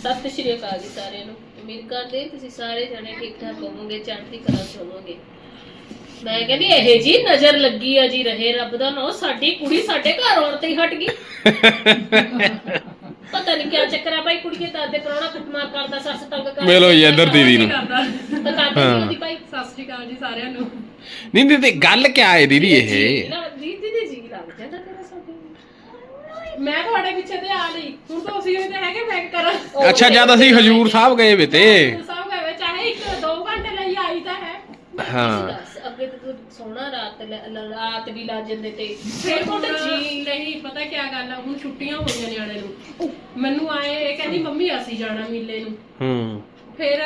ਸਤਿ ਸ਼੍ਰੀ ਅਕਾਲ ਜੀ ਸਾਰਿਆਂ ਨੂੰ। ਉਮੀਦ ਕਰਦੇ ਤੁਸੀਂ ਸਾਰੇ ਜਣੇ ਠੀਕ ਠਾਕ ਹੋਵੋਗੇ ਚੜ੍ਹਦੀ ਕਲਾ ਚ ਹੋਵੋਗੇ। ਮੈਂ ਕਹਿੰਦੀ ਇਹ ਜੀ ਨਜ਼ਰ ਲੱਗੀ ਆ ਜੀ ਰਹੇ ਰੱਬ ਦਾ ਨੋ ਸਾਡੀ ਕੁੜੀ ਸਾਡੇ ਘਰ ਆਉਣ ਤੇ ਹੀ ਹਟ ਗਈ। ਪਤਾ ਨਹੀਂ ਕਿਆ ਚੱਕਰ ਆ ਭਾਈ ਕੁੜੀਏ ਦਾਦੇ ਪਰੋਣਾ ਕੁੱਟਮਾਰ ਕਰਦਾ ਸੱਸ ਤੰਗ ਕਰਦਾ ਮਿਲੋ ਜੀ ਇੱਧਰ ਦੀਦੀ ਨੂੰ। ਤਾਂ ਕਰਦੇ ਹਾਂ। ਨਹੀਂ ਉਹਦੀ ਭਾਈ। ਸਤਿ ਸ਼੍ਰੀ ਅਕਾਲ ਜੀ ਸਾਰਿਆਂ ਨੂੰ। ਨਹੀਂ ਦੀਦੀ ਗੱਲ ਕਿਆ ਹੈ ਦੀਦੀ ਇਹ? ਨਾ ਦੀਦੀ ਜੀ ਲੱਗ ਜਾਂਦਾ ਤੇਰਾ ਸਾਡੇ ਨੂੰ। ਮੈਂ ਤੁਹਾਡੇ ਪਿੱਛੇ ਤੇ ਆ ਲਈ ਹੁਣ ਤਾਂ ਅਸੀਂ ਉਹਦੇ ਹੈਗੇ ਬੈਕ ਕਰ। ਅੱਛਾ ਜਦ ਅਸੀਂ ਹਜੂਰ ਸਾਹਿਬ ਗਏ ਵੇ ਤੇ। ਸਭ ਗਏ ਚਾਹੇ ਇੱਕ ਦੋ ਘੰਟੇ ਲਈ ਆਈ ਤਾਂ ਹੈ। ਹਾਂ। ਅੱਗੇ ਤੇ ਤੂੰ ਸੋਹਣਾ ਰਾਤ ਲੈ- ਲ- ਰਾਤ ਵੀ ਲਾ ਜਾਂਦੇ ਤੇ। ਫਿਰ ਹੁਣ ਜੀ ਨਹੀਂ ਪਤਾ ਕੀ ਗੱਲ ਆ ਹੁਣ ਛੁੱਟੀਆਂ ਹੋਈਆਂ ਨਿਆਣੇ ਨੂੰ। ਮੈਨੂੰ ਆਏ ਇਹ ਕਹਿੰਦੀ ਮੰਮੀ ਅਸੀਂ ਜਾਣਾ ਮੇਲੇ ਨੂੰ। ਹੂੰ। ਫਿਰ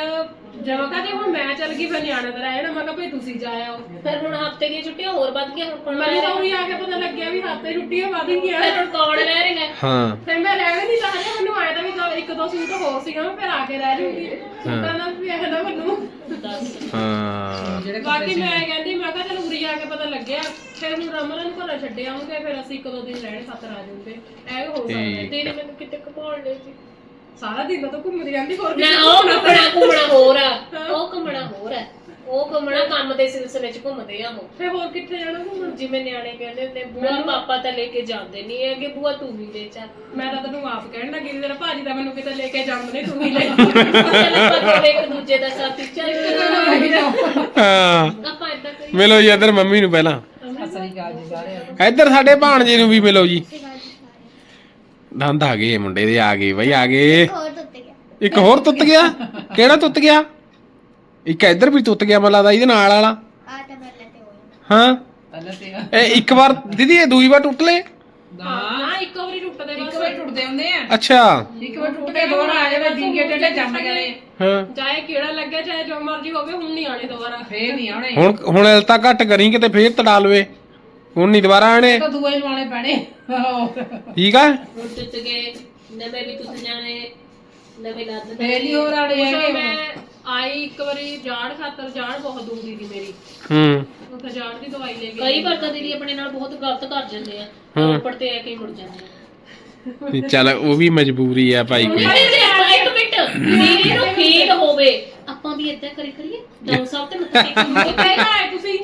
ਜਦੋਂ ਕਹਿੰਦੀ ਹੁਣ ਮੈਂ ਚੱਲ ਗਈ ਫਿਰ ਨਿਆਣੇ ਦਾ ਰਹਿਣਾ ਮੈਂ ਕਿਹਾ ਭਈ ਤੁਸੀਂ ਜਾ ਆਓ। ਫਿਰ ਹੁਣ ਹਫ਼ਤੇ ਦੀਆਂ ਛੁੱਟੀਆਂ ਹੋਰ ਵੱਧ ਗਈਆਂ ਹੁਣ ਕੌਣ ਮੈਨੂੰ ਰਹਿ ਤਾਂ ਉਹੀ ਆ ਕੇ ਪਤਾ ਲੱਗਿਆ ਵੀ ਹੱਥੇ ਛੁੱਟੀਆਂ ਵਧ ਗਈਆਂ। ਫਿਰ ਹੁਣ ਕੌਣ ਰਹਿ ਰਿਹਾ? ਹਾਂ। ਫਿਰ ਮੈਂ ਰਹਿ ਵੀ ਨਹੀਂ ਸਕਦੀ ਮੈਨੂੰ ਆਇਆ ਤਾਂ ਵੀ ਦੋ ਇੱਕ ਦੋ ਸੂਟ ਹੋਰ ਸੀਗਾ ਮੈਂ ਫਿਰ ਆ ਕੇ ਰਹਿ ਜੂਗੀ। ਸੂਟਾਂ ਨਾਲ ਵੀ ਇਹ ਨਾ ਮੈਨੂੰ ਦੱਸ। ਹਾਂ। ਬਾਕੀ ਮੈਂ ਕਹਿੰਦੀ ਮੈਂ ਕਿਹਾ ਚਲ ਉਰੀ ਆ ਕੇ ਪਤਾ ਲੱਗਿਆ। ਫਿਰ ਹੁਣ ਰਮਨ ਨੂੰ ਘਰ ਛੱਡ ਆਉਂਗੇ ਫਿਰ ਅਸੀਂ ਇੱਕ ਦੋ ਦਿਨ ਰਹਿਣ ਖਾਤਰ ਆ ਜਾਊਂਗੇ ਇਹ ਹੋ ਸਕਦਾ। ਮੈਨੂੰ ਕਿਤੇ ਕਪਾਉਣ ਲੈ ਜੀ ਸਾਰਾ ਦਿਨ ਤਾਂ ਘੁੰਮਦੀ ਰਹਿੰਦੀ ਹੋਰ ਨਾ ਉਹ ਘੁੰਮਣਾ? ਘੁੰਮਣਾ ਘੁੰਮਣਾ ਹੋਰ ਆ। ਉਹ ਘੁੰਮਣਾ ਹੋਰ ਆ। ਉਹ ਘੁੰਮਣਾ ਕੰਮ ਦੇ ਸਿਲਸਿਲੇ 'ਚ ਘੁੰਮਦੇ ਆ ਉਹ। ਫਿਰ ਹੋਰ ਕਿੱਥੇ ਜਾਣਾ ਘੁੰਮਣ? ਜਿਵੇਂ ਨਿਆਣੇ ਕਹਿੰਦੇ ਹੁੰਦੇ ਬੂਆ ਪਾਪਾ ਤਾਂ ਲੈ ਕੇ ਜਾਂਦੇ ਨਹੀਂ ਹੈਗੇ ਬੂਆ ਤੂੰ ਵੀ ਲੈ ਚੱਲ। ਮੈਂ ਤਾਂ ਤੈਨੂੰ ਆਪ ਕਹਿਣ ਲੱਗੀ ਤੇਰਾ ਭਾਜੀ ਤਾਂ ਮੈਨੂੰ ਕਿਤੇ ਲੈ ਕੇ ਜਾਂਦੇ ਨੇ ਤੂੰ ਹੀ ਲੈ ਚੱਲ ਦੋਵੇਂ ਇੱਕ ਦੂਜੇ ਦਾ ਸਾਥ ਚੱਲ ਹਾਂ। ਆਪਾਂ ਏਦਾਂ ਕਰੀਏ। ਮਿਲੋ ਜੀ ਇੱਧਰ ਮੰਮੀ ਨੂੰ ਪਹਿਲਾਂ। ਇੱਧਰ ਸਾਡੇ ਭਾਣਜੇ ਨੂੰ ਵੀ ਮਿਲੋ ਜੀ। ਦੰਦ ਆ ਗਏ ਮੁੰਡੇ ਦੇ ਆ ਗਏ ਬਈ ਆ ਗਏ। ਹੋਰ ਟੁੱਟ ਗਿਆ। ਇੱਕ ਹੋਰ ਟੁੱਟ ਗਿਆ? ਕਿਹੜਾ ਟੁੱਟ ਗਿਆ? ਇੱਕ ਇੱਧਰ ਵੀ ਟੁੱਟ ਗਿਆ ਮੈਨੂੰ ਲੱਗਦਾ ਇਹਦੇ ਨਾਲ ਵਾਲਾ। ਆ ਤਾਂ ਪਹਿਲਾਂ ਤੇ ਹੋਇਆ। ਹਾਂ। ਇਹ ਇੱਕ ਵਾਰ ਦੀਦੀ ਇਹ ਦੂਈ ਵਾਰ ਟੁੱਟ ਲੇ ਨਾ। ਇੱਕ ਵਾਰੀ ਟੁੱਟਦੇ ਇੱਕ ਵਾਰ ਟੁੱਟਦੇ ਹੁੰਦੇ ਆ। ਅੱਛਾ। ਇੱਕ ਵਾਰ ਟੁੱਟਦੇ ਦੁਬਾਰਾ ਆ ਜਾਵੇ ਡੀਗੇ ਟੇਡੇ ਜੰਮ ਗਏ ਹਾਂ। ਚਾਹੇ ਕੀੜਾ ਲੱਗਿਆ ਚਾਹੇ ਜੋ ਮਰਜ਼ੀ ਹੋਵੇ ਹੁਣ ਨਹੀਂ ਆਣੇ ਦੁਬਾਰਾ। ਫੇਰ ਨਹੀਂ ਆਉਣੇ। ਹੁਣ ਹੁਣ ਇਲ ਤਾਂ ਘੱਟ ਕਰੀ ਕਿਤੇ ਫੇਰ ਤੜਾ ਲਵੇ। ਹੁਣ ਨਹੀਂ ਦੁਬਾਰਾ ਆਣੇ ਤਾਂ ਦੂਏ ਲਵਾਉਣੇ ਪੈਣੇ। ਠੀਕ ਆ? ਹੁਣ ਟੁੱਟ ਗਏ ਨਵੇਂ ਵੀ ਟੁੱਟ ਜਾਣੇ ਨਵੇਂ ਲੱਦ ਆੜੇ ਕੁਛ ਹੈਗੇ ਮੈਂ ਆਈ ਇੱਕ ਵਾਰੀ ਜਾੜ ਖਾਤਰ ਜਾੜ ਬਹੁਤ ਦੂਰੀ ਦੀ ਮੇਰੀ। ਹੂੰ। ਉੱਥੇ ਜਾੜ ਦੀ ਦਵਾਈ ਲੈ ਕੇ ਕਈ ਵਾਰ ਤਾਂ ਦੀਦੀ ਆਪਣੇ ਨਾਲ ਬਹੁਤ ਗਲਤ ਕਰ ਜਾਂਦੇ ਆ। ਹੂੰ। ਉੱਪਰ ਤੇ ਆ ਕੇ ਹੀ ਮੁੜ ਜਾਂਦੇ ਆ। ਨਹੀਂ, ਚੱਲ ਉਹ ਵੀ ਮਜਬੂਰੀ ਆ ਭਾਈ ਕੋਈ। ਅਰੇ ਜੇ ਆਪਾਂ ਇੱਕ ਮਿੰਟ ਦੀਦੀ ਨੂੰ ਫੀਲ ਹੋਵੇ ਆਪਾਂ ਵੀ ਏਦਾਂ ਕਰੀ ਕਰੀਏ। ਡਾਊਨ ਸਾਹਿਬ ਤੇ ਮੱਥਾ ਟੇਕ ਮੁੜ ਕੇ ਤਾਂ ਆਏ ਤੁਸੀਂ।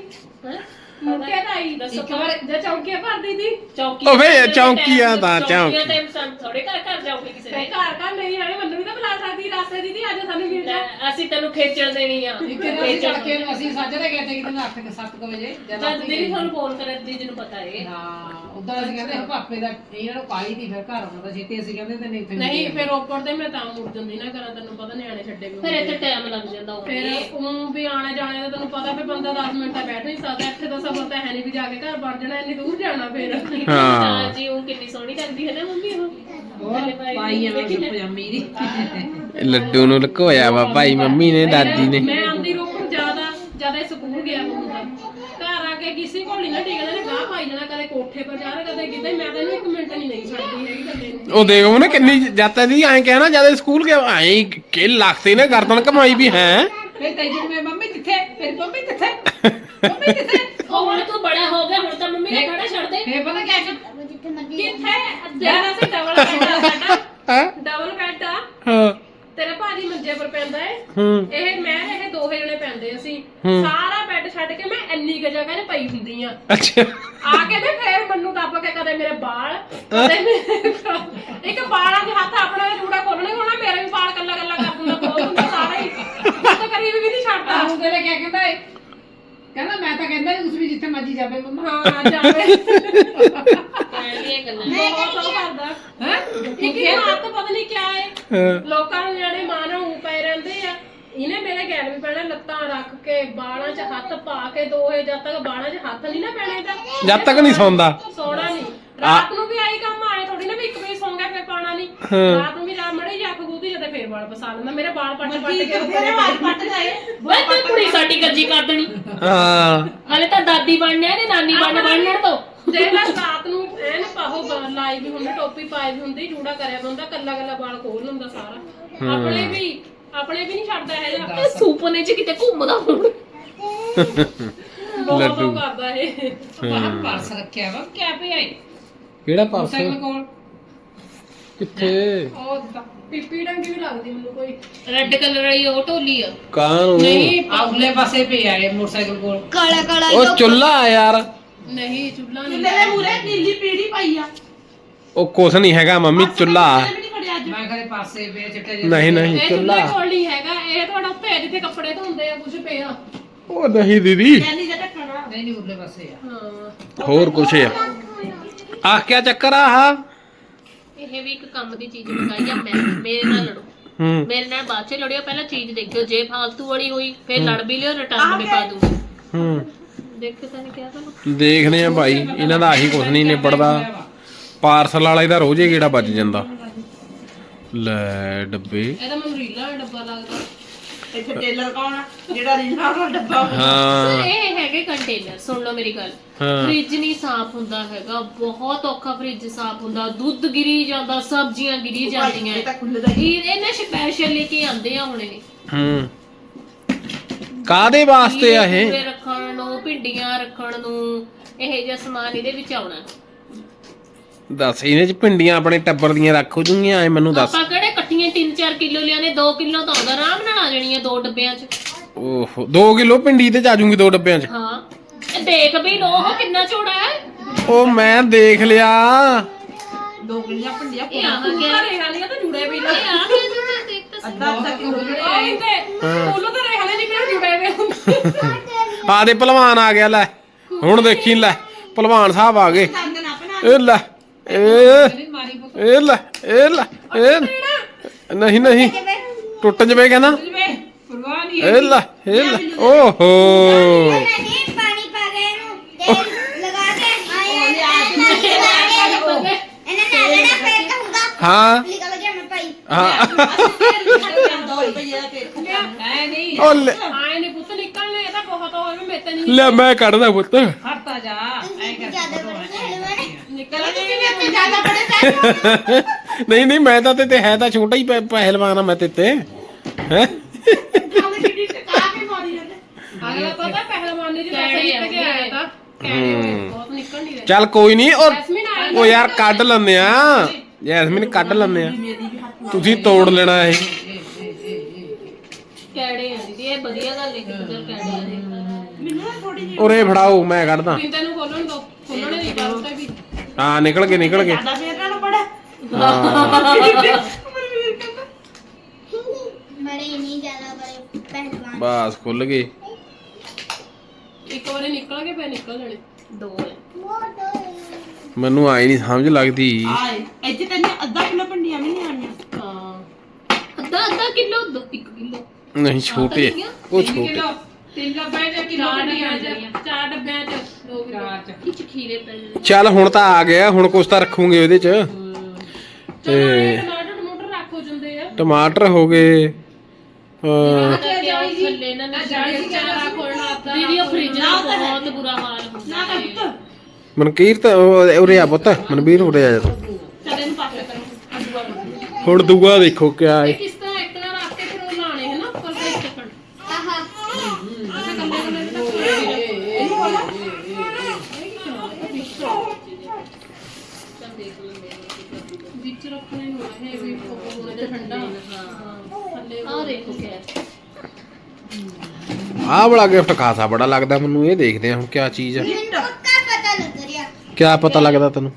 ਹੈਂ? ਮੁੜ ਕੇ ਤਾਂ ਆਈ। ਦੱਸੋ ਇੱਕ ਵਾਰ ਜੇ ਚੌਂਕੀਆਂ ਭਰਦੀ ਸੀ। ਚੌਕੀ ਉਹ ਚੌਂਕੀਆਂ ਦਾ ਚੌਂਕੀਆਂ ਚੌਂਕੀ। ਤੇ ਸਾਨੂੰ ਥੋੜੇ ਘਰ ਘਰ ਜਾਓਗੇ ਕਿਸੇ ਤੇ ਦੇ। ਘਰ ਘਰ ਨਹੀਂ ਆਣੇ ਮੈਨੂੰ ਵੀ ਤਾਂ ਬੁਲਾ ਸਕਦੀ ਰਾਸਤੇ ਦੀ ਅੱਜ ਸਾਨੂੰ ਮਿਲ ਜਾ। ਲੈ, ਅਸੀਂ ਤੈਨੂੰ ਖੇਚਲ ਦੇਣੀ ਆ। ਇੱਕ ਦਿਨ ਅਸੀਂ ਤੜਕੇ ਨੂੰ ਅਸੀਂ ਸਾਜਰੇ ਗਏ ਤੇ ਕਿਤੇ 8 ਕੇ 7 ਵਜੇ ਜਦ ਜਦ ਦੀਦੀ ਤੁਹਾਨੂੰ ਫੋਨ ਕਰਨ ਦੀ ਜਿਹਨੂੰ ਪਤਾ ਏ। ਹਾਂ। ਉਦੋਂ ਅਸੀਂ ਕਹਿੰਦੇ ਪਾਪੇ ਦਾ ਇਹਨਾਂ ਨੂੰ ਕਾਲੀ ਦੀ ਫਿਰ ਘਰ ਆਉਣਾ ਤਾਂ ਛੇਤੀ ਅਸੀਂ ਕਹਿੰਦੇ ਤੇ ਨਹੀਂ ਇੱਥੇ ਨਹੀਂ ਫਿਰ ਰੋਪੜ ਤੇ ਮੈਂ ਤਾਂ ਮੁੜ ਜਾਂਦੀ ਨਾ ਕਰਾਂ ਤੈਨੂੰ ਪਤਾ ਨਿਆਣੇ ਛੱਡੇ ਵੀ ਫਿਰ ਇੱਥੇ ਟਾਈਮ ਲੱਗ ਜਾਂਦਾ ਉਹ ਫਿਰ ਉਹ ਵੀ ਆਣੇ ਜਾਣੇ ਦਾ ਤੈਨੂੰ ਪਤਾ ਫਿਰ ਬੰਦਾ 10 ਮਿੰਟ ਤਾਂ ਬੈਠ ਨਹੀਂ ਸਕਦਾ ਇੱਥੇ ਤਾਂ ਸਬਰ ਤਾਂ ਹੈ ਨਹੀਂ ਵੀ ਜਾ ਕੇ ਘਰ ਵੜ ਜਾਣਾ ਇੰਨੀ ਦੂਰ ਜਾਣਾ ਫਿਰ। ਹਾਂ। ਜੀ ਉਹ ਕਿੰਨੀ ਸੋਹਣੀ ਲੱਗਦੀ ਹੈ ਨਾ ਮੰਮੀ ਉਹ। ਪਾਈ ਐਵੇਂ ਪਜਾਮੀ ਦੀ ਲੱਡੂ ਨੂੰ ਲੁਕੋਇਆ ਵਾ ਭਾਈ ਮੰਮੀ ਨੇ ਦਾਦੀ ਨੇ। ਮੈਂ ਆਂਦੀ ਰੋਪੜ ਜ਼ਿਆਦਾ ਜ਼ਿਆਦਾ ਸਕੂਲ ਗਿਆ ਹੁੰਦਾ ਕੇ ਕਿਸੇ ਕੋਲ ਨਹੀਂ ਨਾ ਟਿਕਦਾ ਨੇ ਗਾਹ ਪਾਈ ਜਾਣਾ ਕਦੇ ਕੋਠੇ ਪਰ ਜਾ ਰਿਹਾ ਕਦੇ ਕਿਤੇ। ਮੈਂ ਤਾਂ ਇਹਨੂੰ ਇੱਕ ਮਿੰਟ ਨਹੀਂ ਨਹੀਂ ਛੱਡਦੀ ਹੈਗੀ ਕੱਲੇ ਨੂੰ ਉਹ ਦੇਖ ਉਹਨੇ ਕਿੰਨੀ ਜਾਤਾ ਦੀ ਐਂ ਕਹਿਣਾ ਜਦ ਸਕੂਲ ਗਿਆ ਐਂ ਕਿ ਲੱਗਦੇ ਨੇ ਗਰਦਨ ਕਮਾਈ ਵੀ ਹੈ। ਫਿਰ ਤੈਨੂੰ ਮੈਂ ਮੰਮੀ ਕਿੱਥੇ? ਫਿਰ ਮੰਮੀ ਕਿੱਥੇ? ਮੰਮੀ ਕਿੱਥੇ? ਉਹ ਹੁਣ ਤੂੰ ਬੜਾ ਹੋ ਗਿਆ ਹੁਣ ਤਾਂ ਮੰਮੀ ਨੇ ਖੜਾ ਛੱਡ ਦੇ। ਫਿਰ ਪਤਾ ਕਿਆ ਕਰ ਜਿੱਥੇ ਮਰਜ਼ੀ ਕਿੱਥੇ ਅੱਧੇ ਨਾਲ ਸੇ ਡਬਲ ਸਾਡਾ। ਹਾਂ ਡਬਲ ਬੈੱਡ ਆ ਹਾਂ ਤੇਰਾ ਭਾਜੀ ਮੰਜੇ ਪਰ ਪੈਂਦਾ ਏ ਹੂੰ ਇਹ ਮੈਂ ਇਹ ਦੋਹੇ ਜਣੇ ਪੈਂਦੇ ਅਸੀਂ ਹੂੰ। ਸਾਰਾ ਬੈੱਡ ਛੱਡ ਕੇ ਮੈਂ ਇੰਨੀ ਕੁ ਜਗ੍ਹਾ 'ਚ ਪਈ ਹੁੰਦੀ ਆ ਅੱਛਾ। ਆ ਕੇ ਤੇ ਫੇਰ ਮੈਨੂੰ ਦੱਬ ਕੇ ਕਦੇ ਮੇਰੇ ਕਦੇ ਮੇਰੇ ਇੱਕ ਵਾਲਾਂ ਦੇ ਹੱਥ ਆਪਣਾ ਜੂੜਾ ਖੋਲਣੇ ਹੋਣਾ ਮੇਰੇ ਵੀ ਵਾਲ ਕੱਲਾ ਕੱਲਾ ਕਰ ਦਿੰਦਾ ਖੋਲ ਦਿੰਦਾ ਸਾਰੇ ਹੀ। ਮੈਂ ਤਾਂ ਕਰੀਬ ਵੀ ਨਹੀਂ ਛੱਡਦਾ। ਆਹੂ ਤੇਰੇ ਕਿਆ ਕਹਿੰਦਾ ਏ ਕਹਿੰਦਾ ਮੈਂ ਤਾਂ ਕਹਿੰਦਾ ਉਸ ਵੀ ਜਿੱਥੇ ਮਰਜ਼ੀ ਜਾਵੇ ਮੰਮਾ। ਹਾਂ ਜਾਵੇ ਕਹਿਣੀਆਂ ਗੱਲਾਂ ਬਹੁਤ ਉਹ ਕਰਦਾ ਹੈ ਇੱਕ ਇਹ ਹੱਥ ਪਤਾ ਨਹੀਂ ਕਿਆ ਏ ਹਾਂ। ਲੋਕਾਂ ਨੂੰ ਜਿਹੜੇ ਮਾਂ ਨਾਲ ਊਂ ਪਏ ਰਹਿੰਦੇ ਆ ਇਹਨੇ ਮੇਰੇ ਗੈਲ ਵੀ ਪੈਣਾ ਲੱਤਾਂ ਰੱਖ ਕੇ ਬਾਲਾਂ 'ਚ ਹੱਥ ਪਾ ਕੇ ਦੋਹੇ ਜਦ ਤੱਕ ਬਾਲਾਂ 'ਚ ਹੱਥ ਨਹੀਂ ਨਾ ਪੈਣੇ ਤਾਂ ਜਦ ਤੱਕ ਨਹੀਂ ਸੌਂਦਾ। ਸੋਣਾ ਨਹੀਂ। ਰਾਤ ਨੂੰ ਵੀ ਆਈ ਕੰਮ ਆਏ ਥੋੜੀ ਨਾ ਵੀ ਇੱਕ ਵਜੇ ਸੌਂ ਗਿਆ ਫਿਰ ਪਾਣਾ ਨਹੀਂ। ਰਾਤ ਨੂੰ ਵੀ ਰਾਤ ਮੜੀ ਜਾ ਖਗੂਦੀ ਜਦ ਫੇਰ ਵਾਲ ਪਸਾ ਲੈਂਦਾ। ਮੇਰੇ ਵਾਲ ਪੱਟ ਪੱਟ ਕੇ ਮੇਰੇ ਵਾਲ ਪੱਟ ਜਾਏ ਵੇ ਤੇ ਕੁੜੀ ਸਾਡੀ ਕੱਜੀ ਕਰ ਦੇਣੀ। ਹਾਂ। ਹਲੇ ਤਾਂ ਦਾਦੀ ਬਣਨਾ ਤੇ ਨਾਨੀ ਬਣ ਬਣਨ ਤੋਂ। ਦੇਖ ਲੈ ਰਾਤ ਨੂੰ ਐਨ ਪਾਹੋ ਲਾਈ ਵੀ ਹੁੰਦੀ ਟੋਪੀ ਪਾਈ ਵੀ ਹੁੰਦੀ ਜੂੜਾ ਕਰਿਆ ਹੁੰਦਾ ਕੱਲਾ ਕੱਲਾ ਵਾਲ ਖੋਲ ਹੁੰਦਾ ਸਾਰਾ। ਆਪਣੇ ਵੀ ਆਪਣੇ ਵੀ ਨਹੀਂ ਛੱਡਦਾ ਇਹ ਜਿਹਾ। ਇਹ ਸੁਪਨੇ 'ਚ ਕਿਤੇ ਘੁੰਮਦਾ ਹੁਣ ਲੱਡੂ। ਕਰਦਾ ਇਹ। ਬਾਹਰ ਪਰਸ ਰੱਖਿਆ ਵਾ ਕਿਆ ਪਿਆ ਏ ਕਿਹੜਾ ਪਰਸ? ਸਾਈਕਲ ਕੋਲ। ਕਿੱਥੇ? ਉਹ ਪੀਪੀ ਡੰਗੀ ਵੀ ਲੱਗਦੀ ਮੈਨੂੰ ਕੋਈ। ਰੈੱਡ ਕਲਰ ਵਾਲੀ ਉਹ ਢੋਲੀ ਆ। ਕਾਹਨੂੰ? ਨਹੀਂ ਆਉਲੇ ਪਾਸੇ ਪਏ ਆਏ ਮੋਟਰਸਾਈਕਲ ਕੋਲ। ਕਾਲਾ ਕਾਲਾ ਉਹ ਚੁੱਲਾ ਆ ਯਾਰ। ਨਹੀਂ ਚੁੱਲਾ ਨਹੀਂ ਤੇਰੇ ਮੂਰੇ ਨੀਲੀ ਪੀੜੀ ਪਈ ਆ। ਉਹ ਕੁਛ ਨਹੀਂ ਹੈਗਾ ਮੰਮੀ ਚੁੱਲਾ ਅੱਜ ਮੈਂ ਕਦੇ ਪਾਸੇ ਪਏ ਚਿੱਟੇ ਜਿਹੇ ਨਹੀਂ ਨਹੀਂ ਇਹ ਚੁੱਲਾ ਚੁੱਲੇ ਕੋਲ ਨਹੀਂ ਹੈਗਾ ਇਹ ਤੁਹਾਡਾ ਉੱਤੇ ਜਿੱਥੇ ਕੱਪੜੇ ਧੋਂਦੇ ਆ ਕੁਝ ਪਿਆ ਉਹ ਨਹੀਂ ਦੀਦੀ। ਕਹਿੰਦੀ ਜੇ ਢੱਕਣਾ। ਨਹੀਂ ਨਹੀਂ ਉਰਲੇ ਪਾਸੇ ਆ। ਹਾਂ। ਹੋਰ ਕੁਛ ਆ? ਆਹ ਕਿਆ ਚੱਕਰ ਆ ਆਹ? ਇਹ ਵੀ ਇੱਕ ਕੰਮ ਦੀ ਚੀਜ਼ ਮੰਗਾਈ ਆ ਮੈਂ ਮੇਰੇ ਨਾਲ ਲੜੋ। ਹੂੰ। ਮੇਰੇ ਨਾਲ ਬਾਅਦ ਚ ਲੜਿਓ ਪਹਿਲਾਂ ਚੀਜ਼ ਦੇਖਿਓ ਜੇ ਫਾਲਤੂ ਵਾਲੀ ਹੋਈ ਫਿਰ ਲੜ ਵੀ ਲਿਓ ਰਿਟਰਨ ਵੀ ਪਾ ਦੂੰਗੀ। ਹੂੰ। ਦੇਖਿਓ ਤਾਂ ਨਹੀਂ ਕਿਹਾ ਤੁਹਾਨੂੰ। ਦੇਖਦੇ ਆ ਭਾਈ ਇਹਨਾਂ ਦਾ ਆਹੀ ਕੁਛ ਨਹੀਂ ਨਿਬੜਦਾ। ਪਾਰਸਲ ਵਾਲੇ ਦਾ ਰੋਜ਼ ਹੀ ਗੇੜਾ ਵੱਜ ਜਾਂਦਾ। ਲੈ ਡੱਬੇ। ਇਹਦਾ ਮੈਨੂੰ ਰੀਲਾ ਦਾ ਡੱਬਾ ਲੱਗਦਾ। ਇੱਥੇ ਟੇਲਰ ਕੌਣ ਆ? ਜਿਹੜਾ ਰੀਨਾ ਦਾ ਡੱਬਾ ਹਾਂ। ਇਹ ਹੈਗੇ ਕੰਟੇਨਰ ਸੁਣ ਲਓ ਮੇਰੀ ਗੱਲ। ਹਾਂ। ਫ੍ਰਿਜ ਨਹੀਂ ਸਾਫ਼ ਹੁੰਦਾ ਹੈਗਾ ਬਹੁਤ ਔਖਾ ਫ੍ਰਿਜ ਸਾਫ਼ ਹੁੰਦਾ। ਦੁੱਧ ਗਿਰੀ ਜਾਂਦਾ ਸਬਜ਼ੀਆਂ ਗਿਰੀ ਜਾਂਦੀਆਂ। ਇਹ ਤਾਂ ਖੁੱਲਦਾ ਹੀ ਇਹ ਇਹਨੇ ਸਪੈਸ਼ਲ ਲੈ ਕੇ ਆਂਦੇ ਆ ਹੁਣੇ। ਨੇ ਹੂੰ। ਕਾਦੇ ਵਾਸਤੇ ਆ ਇਹ? ਰੱਖਣ ਨੂੰ ਭਿੰਡੀਆਂ ਰੱਖਣ ਨੂੰ ਇਹ ਜਿਹਾ ਸਮਾਨ ਇਹਦੇ ਵਿੱਚ ਆਉਣਾ। ਦੱਸ ਇਹਨੇ ਚ ਪਿੰਡੀਆਂ ਆਪਣੇ ਟੱਬਰ ਦੀਆਂ ਰੱਖ ਹੋ ਜੂਗੀਆਂ ਐ ਮੈਨੂੰ ਦੱਸ। ਆਪਾਂ ਕਿਹੜੇ ਕੱਟੀਆਂ 3-4 ਕਿਲੋ ਲਿਆਨੇ 2 ਕਿਲੋ ਤਾਂ ਆਉਂਦਾ ਆਰਾਮ ਨਾਲ ਆ ਜਾਣੀਆਂ ਦੋ ਡੱਬਿਆਂ 'ਚ। ਓਹੋ 2 ਕਿਲੋ ਪਿੰਡੀ ਤੇ ਜਾ ਜੂਗੀ ਦੋ ਡੱਬਿਆਂ ਚ। ਹਾਂ ਇਹ ਦੇਖ ਵੀ ਲੋ ਉਹ ਕਿੰਨਾ ਚੌੜਾ ਹੈ। ਉਹ ਮੈਂ ਦੇਖ ਲਿਆ। ਦੋ ਕਿੰਨੀਆਂ ਭੰਡੀਆਂ ਇਹ ਆ ਗਿਆ ਘਰੇ ਹਾਲੀਆਂ ਤਾਂ ਜੁੜੇ ਵੀ ਇਹ ਨਾ ਆ ਗਿਆ ਤੁਸੀਂ ਦੇਖ ਤਾਂ ਸਹੀ। ਅੱਧਾ ਅੱਧਾ ਕਿਲੋ ਆਈ ਤੇ ਕੋਲੋਂ ਤਾਂ ਰਹਿਣੇ ਨਹੀਂ ਕਿਹੜੇ ਜੁੜੇ ਵੇ ਹੁੰਦੇ ਆ ਦੇ ਪਹਿਲਵਾਨ ਆ ਗਿਆ ਲੈ। ਹੁਣ ਦੇਖੀ ਲੈ। ਪਹਿਲਵਾਨ ਸਾਹਿਬ ਆ ਗਏ। ਇਹ ਲੈ। ਨਹੀਂ ਨਹੀਂ। ਟੁੱਟ ਜਵੇ। ਕਹਿੰਦਾ। ਇਹ ਲੈ ਇਹ ਲੈ ਓਹੋ। ਹਾਂ ਨਿਕਲ ਗਿਆ ਮੈਂ ਭਾਈ। ਹਾਂ। ਉਹ ਲੈ ਆਏ ਨੇ ਪੁੱਤ ਨਿਕਲਨੇ ਇਹ ਤਾਂ ਬਹੁਤ ਹੋਰ ਵੀ ਮੇਤੇ ਨਹੀਂ ਲੈ ਮੈਂ ਕੱਢਦਾ ਪੁੱਤ। ਹਟਦਾ ਜਾ। ਬੜੇ ਪੈਸੇ ਨਹੀਂ ਨਹੀਂ ਮੈਂ ਤਾਂ ਤੇ ਤੇ ਹੈ ਤਾਂ ਛੋਟਾ ਹੀ ਪਹਿ- ਪਹਿਲਵਾਨ ਆ ਮੈਂ ਤੇ ਤੇ। ਹੈ? ਖਾਣੇ ਕਿੱਡੀ ਟਕਾ ਕੇ ਮਾਰੀ ਜਾਂਦੇ। ਅਗਲਾ ਪਤਾ ਪਹਿਲਵਾਨੀ ਚ ਪੈਸੇ ਕੈੜੇ ਨਿਕਲ ਕੇ ਆਇਆ ਤਾਂ। ਕੈੜੇ ਹੋਏ, ਬਹੁਤ ਨਿਕਲ ਨਹੀਂ ਰਹੇ। ਚੱਲ ਕੋਈ ਨਹੀਂ ਔਰ ਜੈਸਮੀਨ ਉਹ ਯਾਰ ਕੱਢ ਲੈਂਦੇ ਆ। ਜੈਸਮੀਨ ਕੱਢ ਲੈਂਦੇ ਆ। ਤੁਸੀਂ ਤੋੜ ਲੈਣਾ ਇਹ। ਕੈੜੇ ਆ ਦੀਦੀ ਇਹ ਵਧੀਆ ਗੱਲ ਹੈ ਕਿ ਕੁਦਰ ਕੈੜੇ ਆ। ਮੈਨੂੰ ਨਾ ਥੋੜੀ ਜਿਹੀ ਉਰੇ ਫੜਾਓ ਮੈਂ ਕੱਢਦਾ। ਤਿੰਨ ਖੋਲਣ ਦੋ। ਖੋਲਣੇ ਨਹੀਂ ਕਰਦਾ ਵੀ ਹਾਂ ਨਿਕਲ ਗਏ ਨਿਕਲ ਗਏ। ਬਸ ਖੁੱਲ ਗਏ। ਇੱਕ ਵਾਰੀ ਨਿਕਲ ਗਏ ਫੇਰ ਨਿਕਲ ਜਾਣੇ। ਦੋ ਮੈਨੂੰ ਆਈ ਨਹੀਂ ਸਮਝ ਲੱਗਦੀ। ਆਏ ਇੱਥੇ ਤੈਨੂੰ ਅੱਧਾ ਕਿਲੋ ਭਿੰਡੀਆਂ ਵੀ ਨਹੀਂ ਆਣੀਆਂ ਹਾਂ। ਅੱਧਾ ਅੱਧਾ ਕਿਲੋ 1 ਕਿਲੋ। ਨਹੀਂ ਛੋਟੇ। ਉਹ ਛੋਟੇ। ਤਿੰਨ ਡੱਬੇ ਚ ਕਿਲੋ ਚਾਰ ਨਹੀਂ ਡੱਬਿਆਂ ਚ। ਚਾਰ ਡੱਬਿਆਂ ਚ। ਦੋ ਕਿਲੋ। ਚਾਰ ਚ। ਕਿਚ ਖੀਰੇ ਪੈ ਜਾਂਦੇ ਚੱਲ ਹੁਣ ਤਾਂ ਆ ਗਿਆ ਹੁਣ ਕੁਛ ਤਾਂ ਰੱਖੂਗੇ ਉਹਦੇ ਚ। ਇਹ ਟਮਾਟਰ ਟਮਾਟਰ ਰੱਖ ਹੋ ਜਾਂਦੇ ਆ। ਟਮਾਟਰ ਹੋ ਗਏ ਅਹ, ਥੱਲੇ ਇਹਨਾਂ ਨੇ ਜਾਲੀ ਚਾਰਾ ਖੋਲਣਾ ਆਪਦਾ ਦੀਦੀ ਉਹ ਫ੍ਰਿਜ ਦਾ ਬਹੁਤ ਬੁਰਾ ਹਾਲ ਹੁੰਦਾ ਹੈ। ਮਨਕੀਰ ਤਾਂ ਉਹ- ਉਰੇ ਆ ਪੁੱਤ। ਮਨਵੀਰ ਉਰੇ ਆ ਜਾ। ਤੂੰ। ਚੱਲ ਇਹਨੂੰ ਪਾਸੇ ਕਰੋ। ਅੱਡੂਆ ਕਰੋ ਹੁਣ ਦੂਆ ਦੇਖੋ ਕਿਆ ਹੈ। ਕਿਸ ਤਰ੍ਹਾਂ ਇੱਕ ਤਰ੍ਹਾਂ ਰੱਖ ਕੇ ਫਿਰ ਉਹ ਲਾਣੇ ਹੈ ਨਾ ਉੱਪਰ ਤੇ ਚੱਕਣ आहा ਅੱਛਾ ਕੱਲੇ ਕੱਲੇ ਦੇ ਤਾਂ ਵਿੱਚ ਰੱਖਣੇ ਨੂੰ ਇਹ ਵੀ ਉਹ ਤੇ ਠੰਡਾ ਹਾਂ ਥੱਲੇ ਆ ਦੇਖੋ ਕਿਆ ਹੈ। ਆਹ ਵਾਲਾ ਗਿਫਟ ਖਾਸਾ ਬੜਾ ਲੱਗਦਾ ਮੈਨੂੰ ਇਹ ਦੇਖਦੇ ਆ ਹੁਣ ਕਿਆ ਚੀਜ਼ ਹੈ मैंने पक्का पता लग गया ਕਿਆ ਪਤਾ ਲੱਗਦਾ ਤੈਨੂੰ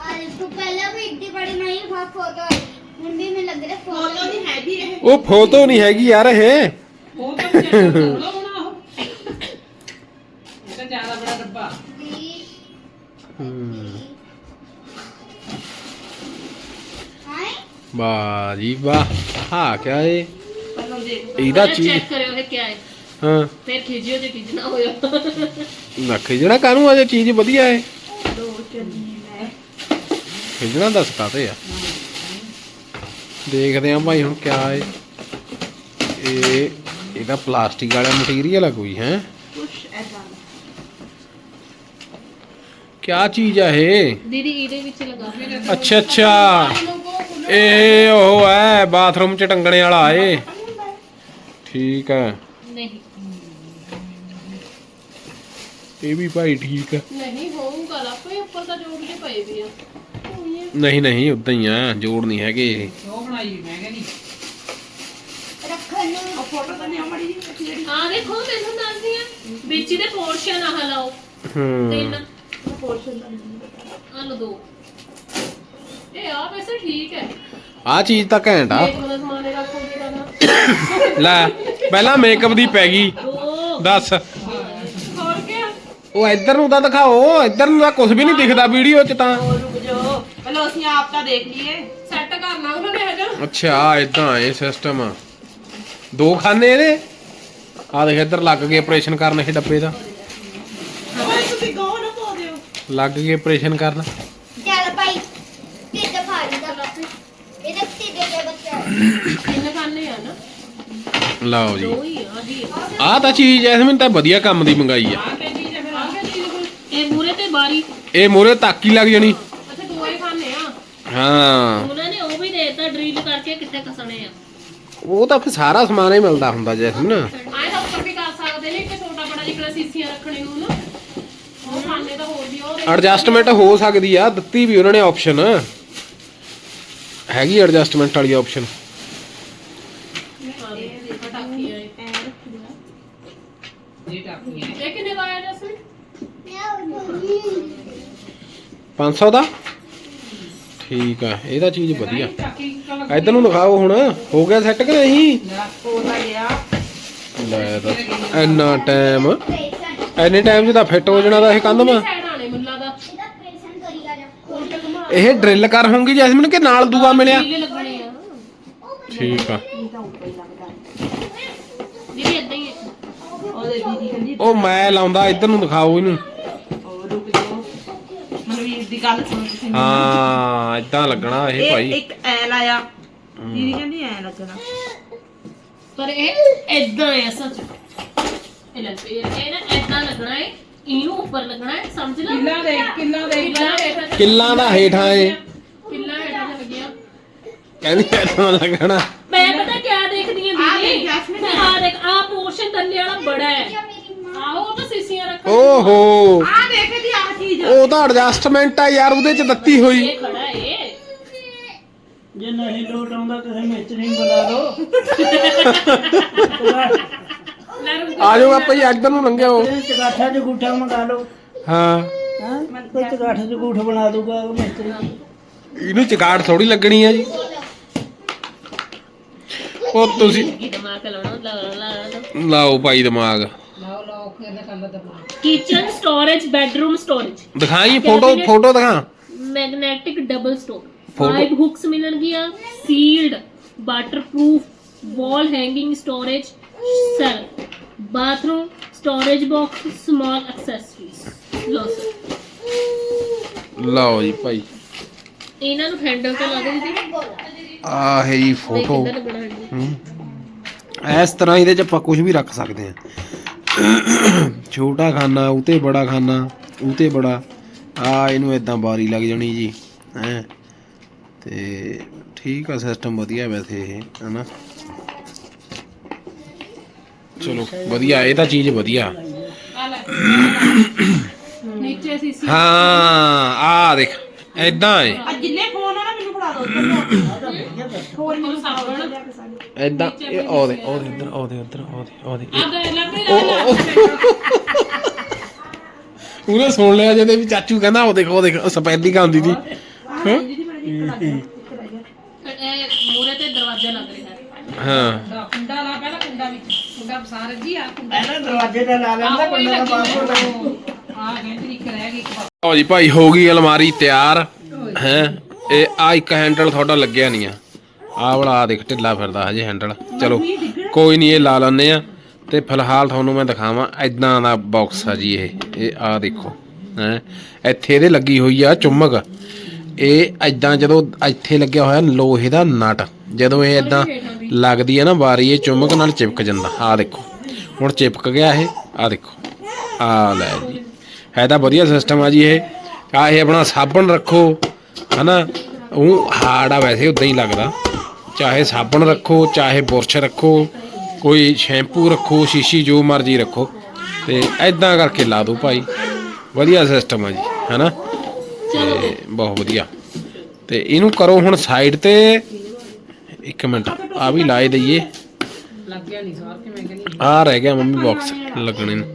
और तो पहले भी इतनी बड़ी नहीं था फोटो आई ਹੁਣ ਵੀ ਮੈਨੂੰ ਲੱਗ ਰਿਹਾ ਫੋਟੋ फोटो ਨਹੀਂ ਹੈਗੀ ਇਹ ਉਹ ਫੋਟੋ ਨਹੀਂ ਹੈਗੀ ਯਾਰ ਇਹ ਉਹ ਤਾਂ ਵਿਚਾਰਾ ਥੋੜਾ ਹੋਣਾ ਉਹ ਇਹ ਤਾਂ ਜ਼ਿਆਦਾ ਬੜਾ ਡੱਬਾ ਹਾਏ ਵਾਹ ਜੀ ਵਾਹ ਹਾਂ ਕਿਆ ਇਹ ਪਹਿਲਾਂ ਦੇਖ ਇਹਦਾ ਪਹਿਲਾਂ ਚੀਜ਼ ਚੈੱਕ ਕਰਿਓ ਇਹ ਕਿਆ ਹੈ। ਫਿਰ ਖਿਜਿਓ ਜੇ ਖਿਜ ਨਾ ਹੋਇਆ ਕਾਹਨੂੰ ਅਜੇ ਚੀਜ਼ ਵਧੀਆ ਹੈ ਦੋ ਚੱਲੀ ਮੈਂ ਖਿਜਣਾ ਦੱਸ ਕਾਤੇ ਆ। ਦੇਖਦੇ ਆ ਭਾਈ ਹੁਣ ਕਿਆ ਹੈ ਇਹ ਇਹਦਾ ਪਲਾਸਟਿਕ ਵਾਲਾ ਮਟੀਰੀਅਲ ਆ ਕੋਈ ਹੈ? ਕੁਛ ਐਦਾਂ ਕਿਆ ਚੀਜ਼ ਆ ਇਹ? ਦੀਦੀ ਇਹਦੇ ਵਿੱਚ ਲਗਾ ਅੱਛਾ ਅੱਛਾ। ਇਹ ਉਹ ਹੈ ਬਾਥਰੂਮ ਚ ਟੰਗਣੇ ਵਾਲਾ ਏ। ਠੀਕ ਹੈ ਨਹੀਂ। ਇਹ ਵੀ ਭਾਈ ਠੀਕ ਹੈ ਨਹੀਂ ਹੋਊਗਾ ਲੱਪੇ ਉੱਪਰ ਤਾਂ ਜੋੜ ਕੇ ਪਏ ਵੀ ਆ। ਨਹੀਂ ਨਹੀਂ ਉਦਾਂ ਹੀ ਆ ਜੋੜ ਨਹੀਂ ਹੈਗੇ ਇਹ। ਉਹ ਬਣਾਈ ਮੈਂ ਕਹਿੰਦੀ। ਰੱਖਣ ਨੂੰ। ਉਹ ਫੋਟੋ ਤਾਂ ਨਹੀਂ ਮੜੀ ਜੀ ਜਿਹੜੀ। ਆ ਦੇਖੋ ਮੈਨੂੰ ਦੱਸਦੀ ਆ ਵਿੱਚ ਦੇ ਪੋਰਸ਼ਨ ਆ ਹਲਾਓ ਹੂੰ। ਤਿੰਨ। ਆ ਲੋ ਦੋ। ਇਹ ਆ ਵੈਸੇ ਠੀਕ ਹੈ। ਆ ਚੀਜ਼ ਤਾਂ ਘੈਂਟ ਆ। ਰੱਖੋਗੇ ਤਾਂ ਲੈ ਪਹਿਲਾਂ ਮੇਕਅਪ ਦੀ ਪੈ ਗਈ। ਦੋ। ਦੱਸ। ਉਹ ਇੱਧਰ ਨੂੰ ਤਾਂ ਦਿਖਾਓ ਇੱਧਰ ਨੂੰ ਤਾਂ ਕੁਝ ਵੀ ਨਹੀਂ ਦਿਖਦਾ ਵੀਡੀਓ 'ਚ ਤਾਂ। ਉਹ ਰੁਕ ਜਾਓ। ਪਹਿਲਾਂ ਅਸੀਂ ਆਪ ਤਾਂ ਦੇਖ ਲਈਏ। ਸੈੱਟ ਕਰਨਾ ਉਹਨਾਂ ਨੇ ਹਜੇ। ਅੱਛਾ ਇਦਾਂ ਇਹ ਸਿਸਟਮ ਆ। ਦੋ ਖਾਨੇ ਇਹਦੇ? ਆ ਦੇਖ ਇੱਧਰ ਲੱਗ ਗਏ ਆਪਰੇਸ਼ਨ ਕਰਨ ਇਹ ਡੱਬੇ ਦਾ। ਓਏ ਤੁਸੀਂ ਗਾਉ ਨਾ ਪਾ ਦਿਓ। ਲੱਗ ਗਏ ਆਪਰੇਸ਼ਨ ਕਰਨ। ਚੱਲ ਭਾਈ ਢਿੱਡ ਭਾਰੀ ਦਾ ਇਹਦੇ ਢਿੱਡ ਦੇ ਬੱਚਾ। ਤਿੰਨ ਖਾਨੇ ਆ ਨਾ। ਲਓ ਜੀ। ਦੋ ਹੀ ਆ ਜੀ ਆਹ ਤਾਂ ਚੀਜ਼ ਜੈਸਮੀਨ ਤਾਂ ਵਧੀਆ ਕੰਮ ਦੀ ਮੰਗਾਈ ਆ। ਆ ਕੇ ਚੀਜ਼ ਹੈ ਫਿਰ ਆ ਕੇ ਚੀਜ਼ ਕੋਈ ਇਹ ਮੂਰੇ ਤੇ ਬਾਰੀ। ਇਹ ਮੋਰੇ ਤਾਕੀ ਲੱਗ ਜਾਣੀ। ਅੱਛਾ ਦੋ ਹੀ ਖਾਨੇ ਆ। ਹਾਂ। ਉਹਨਾਂ ਨੇ ਉਹ ਵੀ ਦੇਤਾ ਡਰਿਲ ਕਰਕੇ ਕਿੱਥੇ ਕਸਣੇ ਆ। ਉਹ ਤਾਂ ਫਿਰ ਸਾਰਾ ਸਮਾਨ ਹੀ ਮਿਲਦਾ ਹੁੰਦਾ ਜੈਸਮੀਨ ਆਏ ਤਾਂ ਉੱਪਰ ਵੀ ਕਰ ਸਕਦੇ ਨੇ ਇੱਕ ਛੋਟਾ ਬੜਾ ਜਿਹਾ ਸੀਸੀਆਂ ਰੱਖਣੇ ਨੂੰ। ਨਾ ਉਹ ਖਾਨੇ ਤਾਂ ਹੋਰ ਵੀ ਉਹ ਦੇਖ ਐਡਜਸਟਮੈਂਟ ਹੋ ਸਕਦੀ ਆ ਦਿੱਤੀ ਵੀ ਉਹਨਾਂ ਨੇ ਆਪਸ਼ਨ ਹੈਗੀ ਐਡਜਸਟਮੈਂਟ ਵਾਲੀ ਆਪਸ਼ਨ ਪਟਾਕੀ ਆਏ ਇਹ ਟਾਪੀਆਂ ਇਹ ਕਿੰਨੇ ਦਾ ਆਇਆ ਜਸਮੀ 500 ਦਾ? ਠੀਕ ਆ ਇਹ ਤਾਂ ਚੀਜ਼ ਵਧੀਆ। ਇੱਧਰ ਨੂੰ ਦਿਖਾਓ ਹੁਣ ਹੋ ਗਿਆ ਸੈੱਟ ਕਿ ਨਹੀਂ? ਹੋ ਤਾਂ ਗਿਆ ਲੈ ਦੱਸ ਇੰਨਾ ਟਾਈਮ ਐਨੇ ਟਾਈਮ 'ਚ ਤਾਂ ਫਿੱਟ ਹੋ ਜਾਣਾ ਦਾ ਇਹ ਕੰਧ ਮਾ। ਦਾ ਇਹਦਾ ਇਹ ਡਰਿਲ ਕਰ ਹੋਊਗੀ ਜੈਸਮੀਨ ਕਿ ਨਾਲ ਦੂਆ ਮਿਲਿਆ? ਠੀਕ ਆ। ਉਹ ਮੈਂ ਲਾਉਂਦਾ ਇੱਧਰ ਨੂੰ ਦਿਖਾਓ ਇਹਨੂੰ। ਦੀ ਗੱਲ ਸੁਣੋ ਤੁਸੀਂ ਹਾਂ ਇਦਾਂ ਲੱਗਣਾ ਇਹ ਇਹ ਭਾਈ। ਇੱਕ ਐ ਲਾਇਆ ਦੀਦੀ ਕਹਿੰਦੀ ਐ ਲੱਗਣਾ। ਪਰ ਇਹ ਇਦਾਂ ਹੈ ਸੱਚ। ਇਹ ਲੈ ਇਹ ਇਹ ਨਾ ਇਦਾਂ ਲੱਗਣਾ ਹੈ ਇਹਨੂੰ ਉੱਪਰ ਲੱਗਣਾ ਹੈ ਸਮਝ ਲੈ? ਕਿੱਲਾ ਦੇ ਕਿੱਲਾ ਦੇ ਕਿੱਲਾ ਹੇਠਾਂ ਕਿੱਲਾਂ ਦਾ ਹੇਠਾਂ ਏ। ਕਿੱਲਾ ਹੇਠਾਂ ਤੇ ਲੱਗਿਆ। ਕਹਿੰਦੀ ਇਦਾਂ ਲੱਗਣਾ। ਮੈਂ ਪਤਾ ਕਿਆ ਦੇਖਦੀ ਹਾਂ ਆਹ ਦੇਖ ਦੀਦੀ ਜੈਸਮੀਨ। ਮੈਂ ਆਹ ਦੇਖ ਆਹ ਪੋਰਸ਼ਨ ਥੱਲੇ ਵਾਲਾ ਬੜਾ ਹੈ ਆਹੋ ਉਹ ਤਾਂ ਸੀਸੀਆਂ ਰੱਖ। ਓਹੋ। ਆ ਦੇਖ ਉਹ ਤਾਂ ਐਡਜਸਟਮੈਂਟ ਆ ਯਾਰ ਉਹਦੇ 'ਚ ਦਿੱਤੀ ਹੋਈ। ਇਹ ਖੜਾ ਹੈ ਜੇ ਨਹੀਂ ਲੋਟ ਆਉਂਦਾ ਮਿਸਤਰੀ ਨੂੰ ਬੁਲਾ ਲਓ। ਆ ਜਾਓ ਆਪਾਂ ਜੀ ਇੱਧਰ ਨੂੰ ਲੰਘਿਓ ਚਗਾਠਾ ਜਗੂਠਾ ਮੰਗਾ ਲਓ। ਹਾਂ। ਹਾਂ? ਕੋਈ ਚਗਾਠਾ ਜਗੂਠ ਬਣਾ ਦੂਗਾ ਉਹ ਮਿਸਤਰੀ ਇਹਨੂੰ ਚਗਾੜ ਥੋੜੀ ਲੱਗਣੀ ਆ ਜੀ। ਉਹ ਤੁਸੀਂ ਕੀ ਦਿਮਾਗ ਲਾਉਣਾ ਲਾ ਲਾ ਲਾ ਲਾਓ ਭਾਈ ਦਿਮਾਗ। ਲਾਓ। ਪਾ ਕਿਚਨ ਸਟੋਰੇਜ ਬੈਡਰੂਮ ਸਟੋਰੇਜ ਦਿਖਾਈ ਫੋਟੋ ਫੋਟੋ ਦਿਖਾ magnetic double store Photo- five hooks ਮਿਲਣਗੀਆਂ। Sealed waterproof wall hanging storage cell bathroom storage box small accessories ਲੋ ਸਰ। ਲਓ ਜੀ ਭਾਈ। ਇਹਨਾਂ ਨੂੰ ਹੈਂਡਲ ਤੇ ਲਾ ਦੇ ਦੀਦੀ। ਆ ਹੈ ਜੀ ਫੋਟੋ ਕਿੱਦਾਂ ਲੱਗਣਾ handle? ਹੂੰ। ਇਸ ਤਰ੍ਹਾਂ ਇਹਦੇ 'ਚ ਆਪਾਂ ਕੁਝ ਵੀ ਰੱਖ ਸਕਦੇ ਆ ਛੋਟਾ ਖਾਨਾ ਉਤੇ ਬੜਾ ਖਾਨਾ ਉਤੇ ਬੜਾ। ਆ ਇਹਨੂੰ ਇਦਾਂ ਬਾਰੀ ਲੱਗ ਜਾਣੀ ਜੀ ਹੈ। ਤੇ ਠੀਕ ਆ ਸਿਸਟਮ ਵਧੀਆ ਵੈਸੇ ਇਹ ਹਨਾ। ਚਲੋ ਵਧੀਆ ਇਹ ਤਾਂ ਚੀਜ਼ ਵਧੀਆ। ਨੀਚੇ ਹਾਂ ਆ ਦੇਖ ਇਦਾਂ ਏ। ਜਿੰਨੇ ਫੋਨ ਆ ਨਾ ਮੈਨੂੰ ਫੜਾ ਦਿਓ। ਹੋਰ ਮੈਨੂੰ ਸਾਬਣ ਇਦਾਂ ਇਹ ਉਹਦੇ ਉਹਦੇ ਇੱਧਰ ਉਹਦੇ ਇੱਧਰ ਉਹਦੇ ਉਹਦੇ ਆ ਗਏ ਲੱਗ ਰਿਹਾ ਉਹਨੇ ਸੁਣ ਲਿਆ ਜਿਹਦੇ ਵੀ ਚਾਚੂ ਕਹਿੰਦਾ ਉਹ ਦੇਖੋ ਉਹ ਦੇਖ ਉਹ ਸਪੈਦੀ ਗਾਉਂਦੀ ਸੀ। ਹੈਂ? ਇਹ ਮੂਰੇ ਤੇ ਦਰਵਾਜ਼ਾ ਲੱਗ ਰਿਹਾ ਹੈ। ਹਾਂ। ਕੁੰਡਾ ਲਾ ਪਹਿਲਾਂ ਕੁੰਡਾ ਵਿੱਚ ਕੁੰਡਾ ਸਾਰੇ ਜੀ ਆ ਕੁੰਡਾ। ਪਹਿਲਾਂ ਦਰਵਾਜ਼ੇ ਤੇ ਲਾ ਲੈਂਦਾ ਕੁੰਡਾ ਦਾ ਪਾਸਵਰਡ ਆ ਕਹਿੰਦੀ ਇੱਕ ਰਹਿ ਗਈ। ਇੱਕ ਬਾ- ਲਓ ਜੀ ਭਾਈ ਹੋ ਗਈ ਅਲਮਾਰੀ ਤਿਆਰ ਹੈ। ਇਹ ਆ ਇੱਕ ਹੈਂਡਲ ਤੁਹਾਡਾ ਲੱਗਿਆ ਨਹੀਂ ਆ। ਆਹ ਵਾਲਾ ਆ ਦੇਖ, ਢਿੱਲਾ ਫਿਰਦਾ ਹਜੇ ਹੈਂਡਲ ਚਲੋ, ਕੋਈ ਨਹੀਂ ਇਹ ਲਾ ਲੈਂਦੇ ਆ ਤੇ ਫਿਲਹਾਲ ਤੁਹਾਨੂੰ ਮੈਂ ਦਿਖਾਵਾਂ ਇਦਾਂ ਦਾ ਬਾਕਸ ਆ ਜੀ ਇਹ। ਇਹ ਆ ਦੇਖੋ, ਹੈ। ਇੱਥੇ ਇਹਦੇ ਲੱਗੀ ਹੋਈ ਆ ਚੁੰਮਕ। ਇਹ ਇਦਾਂ ਜਦੋਂ ਇੱਥੇ ਲੱਗਿਆ ਹੋਇਆ ਲੋਹੇ ਦਾ ਨਟ, ਜਦੋਂ ਇਹ ਇਦਾਂ ਲੱਗਦੀ ਹੈ ਨਾ ਵਾਰੀ, ਇਹ ਚੁੰਮਕ ਨਾਲ ਚਿਪਕ ਜਾਂਦਾ। ਆ ਦੇਖੋ, ਹੁਣ ਚਿਪਕ ਗਿਆ ਇਹ। ਆ ਦੇਖੋ ਆ ਲੈ ਜੀ। ਹੈ ਤਾਂ ਵਧੀਆ ਸਿਸਟਮ ਆ ਜੀ ਇਹ। ਆ ਇਹ ਆਪਣਾ ਸਾਬਣ ਰੱਖੋ, ਹਨਾ। ਉਹ ਹਾਰਡ ਆ ਵੈਸੇ ਉਦਾਂ ਹੀ ਲੱਗਦਾ। ਚਾਹੇ ਸਾਬਣ ਰੱਖੋ ਚਾਹੇ ਬੁਰਸ਼ ਰੱਖੋ ਕੋਈ ਸ਼ੈਂਪੂ ਰੱਖੋ ਸ਼ੀਸ਼ੀ ਜੋ ਮਰਜ਼ੀ ਰੱਖੋ। ਤੇ ਐਦਾਂ ਕਰਕੇ ਲਾ ਦਿਓ ਭਾਈ। ਵਧੀਆ ਸਿਸਟਮ ਆ ਜੀ ਹਨਾ? ਤੇ ਬਹੁਤ ਵਧੀਆ। ਤੇ ਇਹਨੂੰ ਕਰੋ ਹੁਣ ਸਾਈਡ ਤੇ। ਇੱਕ ਮਿੰਟ ਆ ਵੀ ਲਾਏ ਦਈਏ। ਨਹੀਂ ਸਾਰ ਕਹਿੰਦੀ ਆ ਰਹਿ ਗਿਆ ਮੰਮੀ ਬਾਕਸ ਲੱਗਣੇ ਨੂੰ।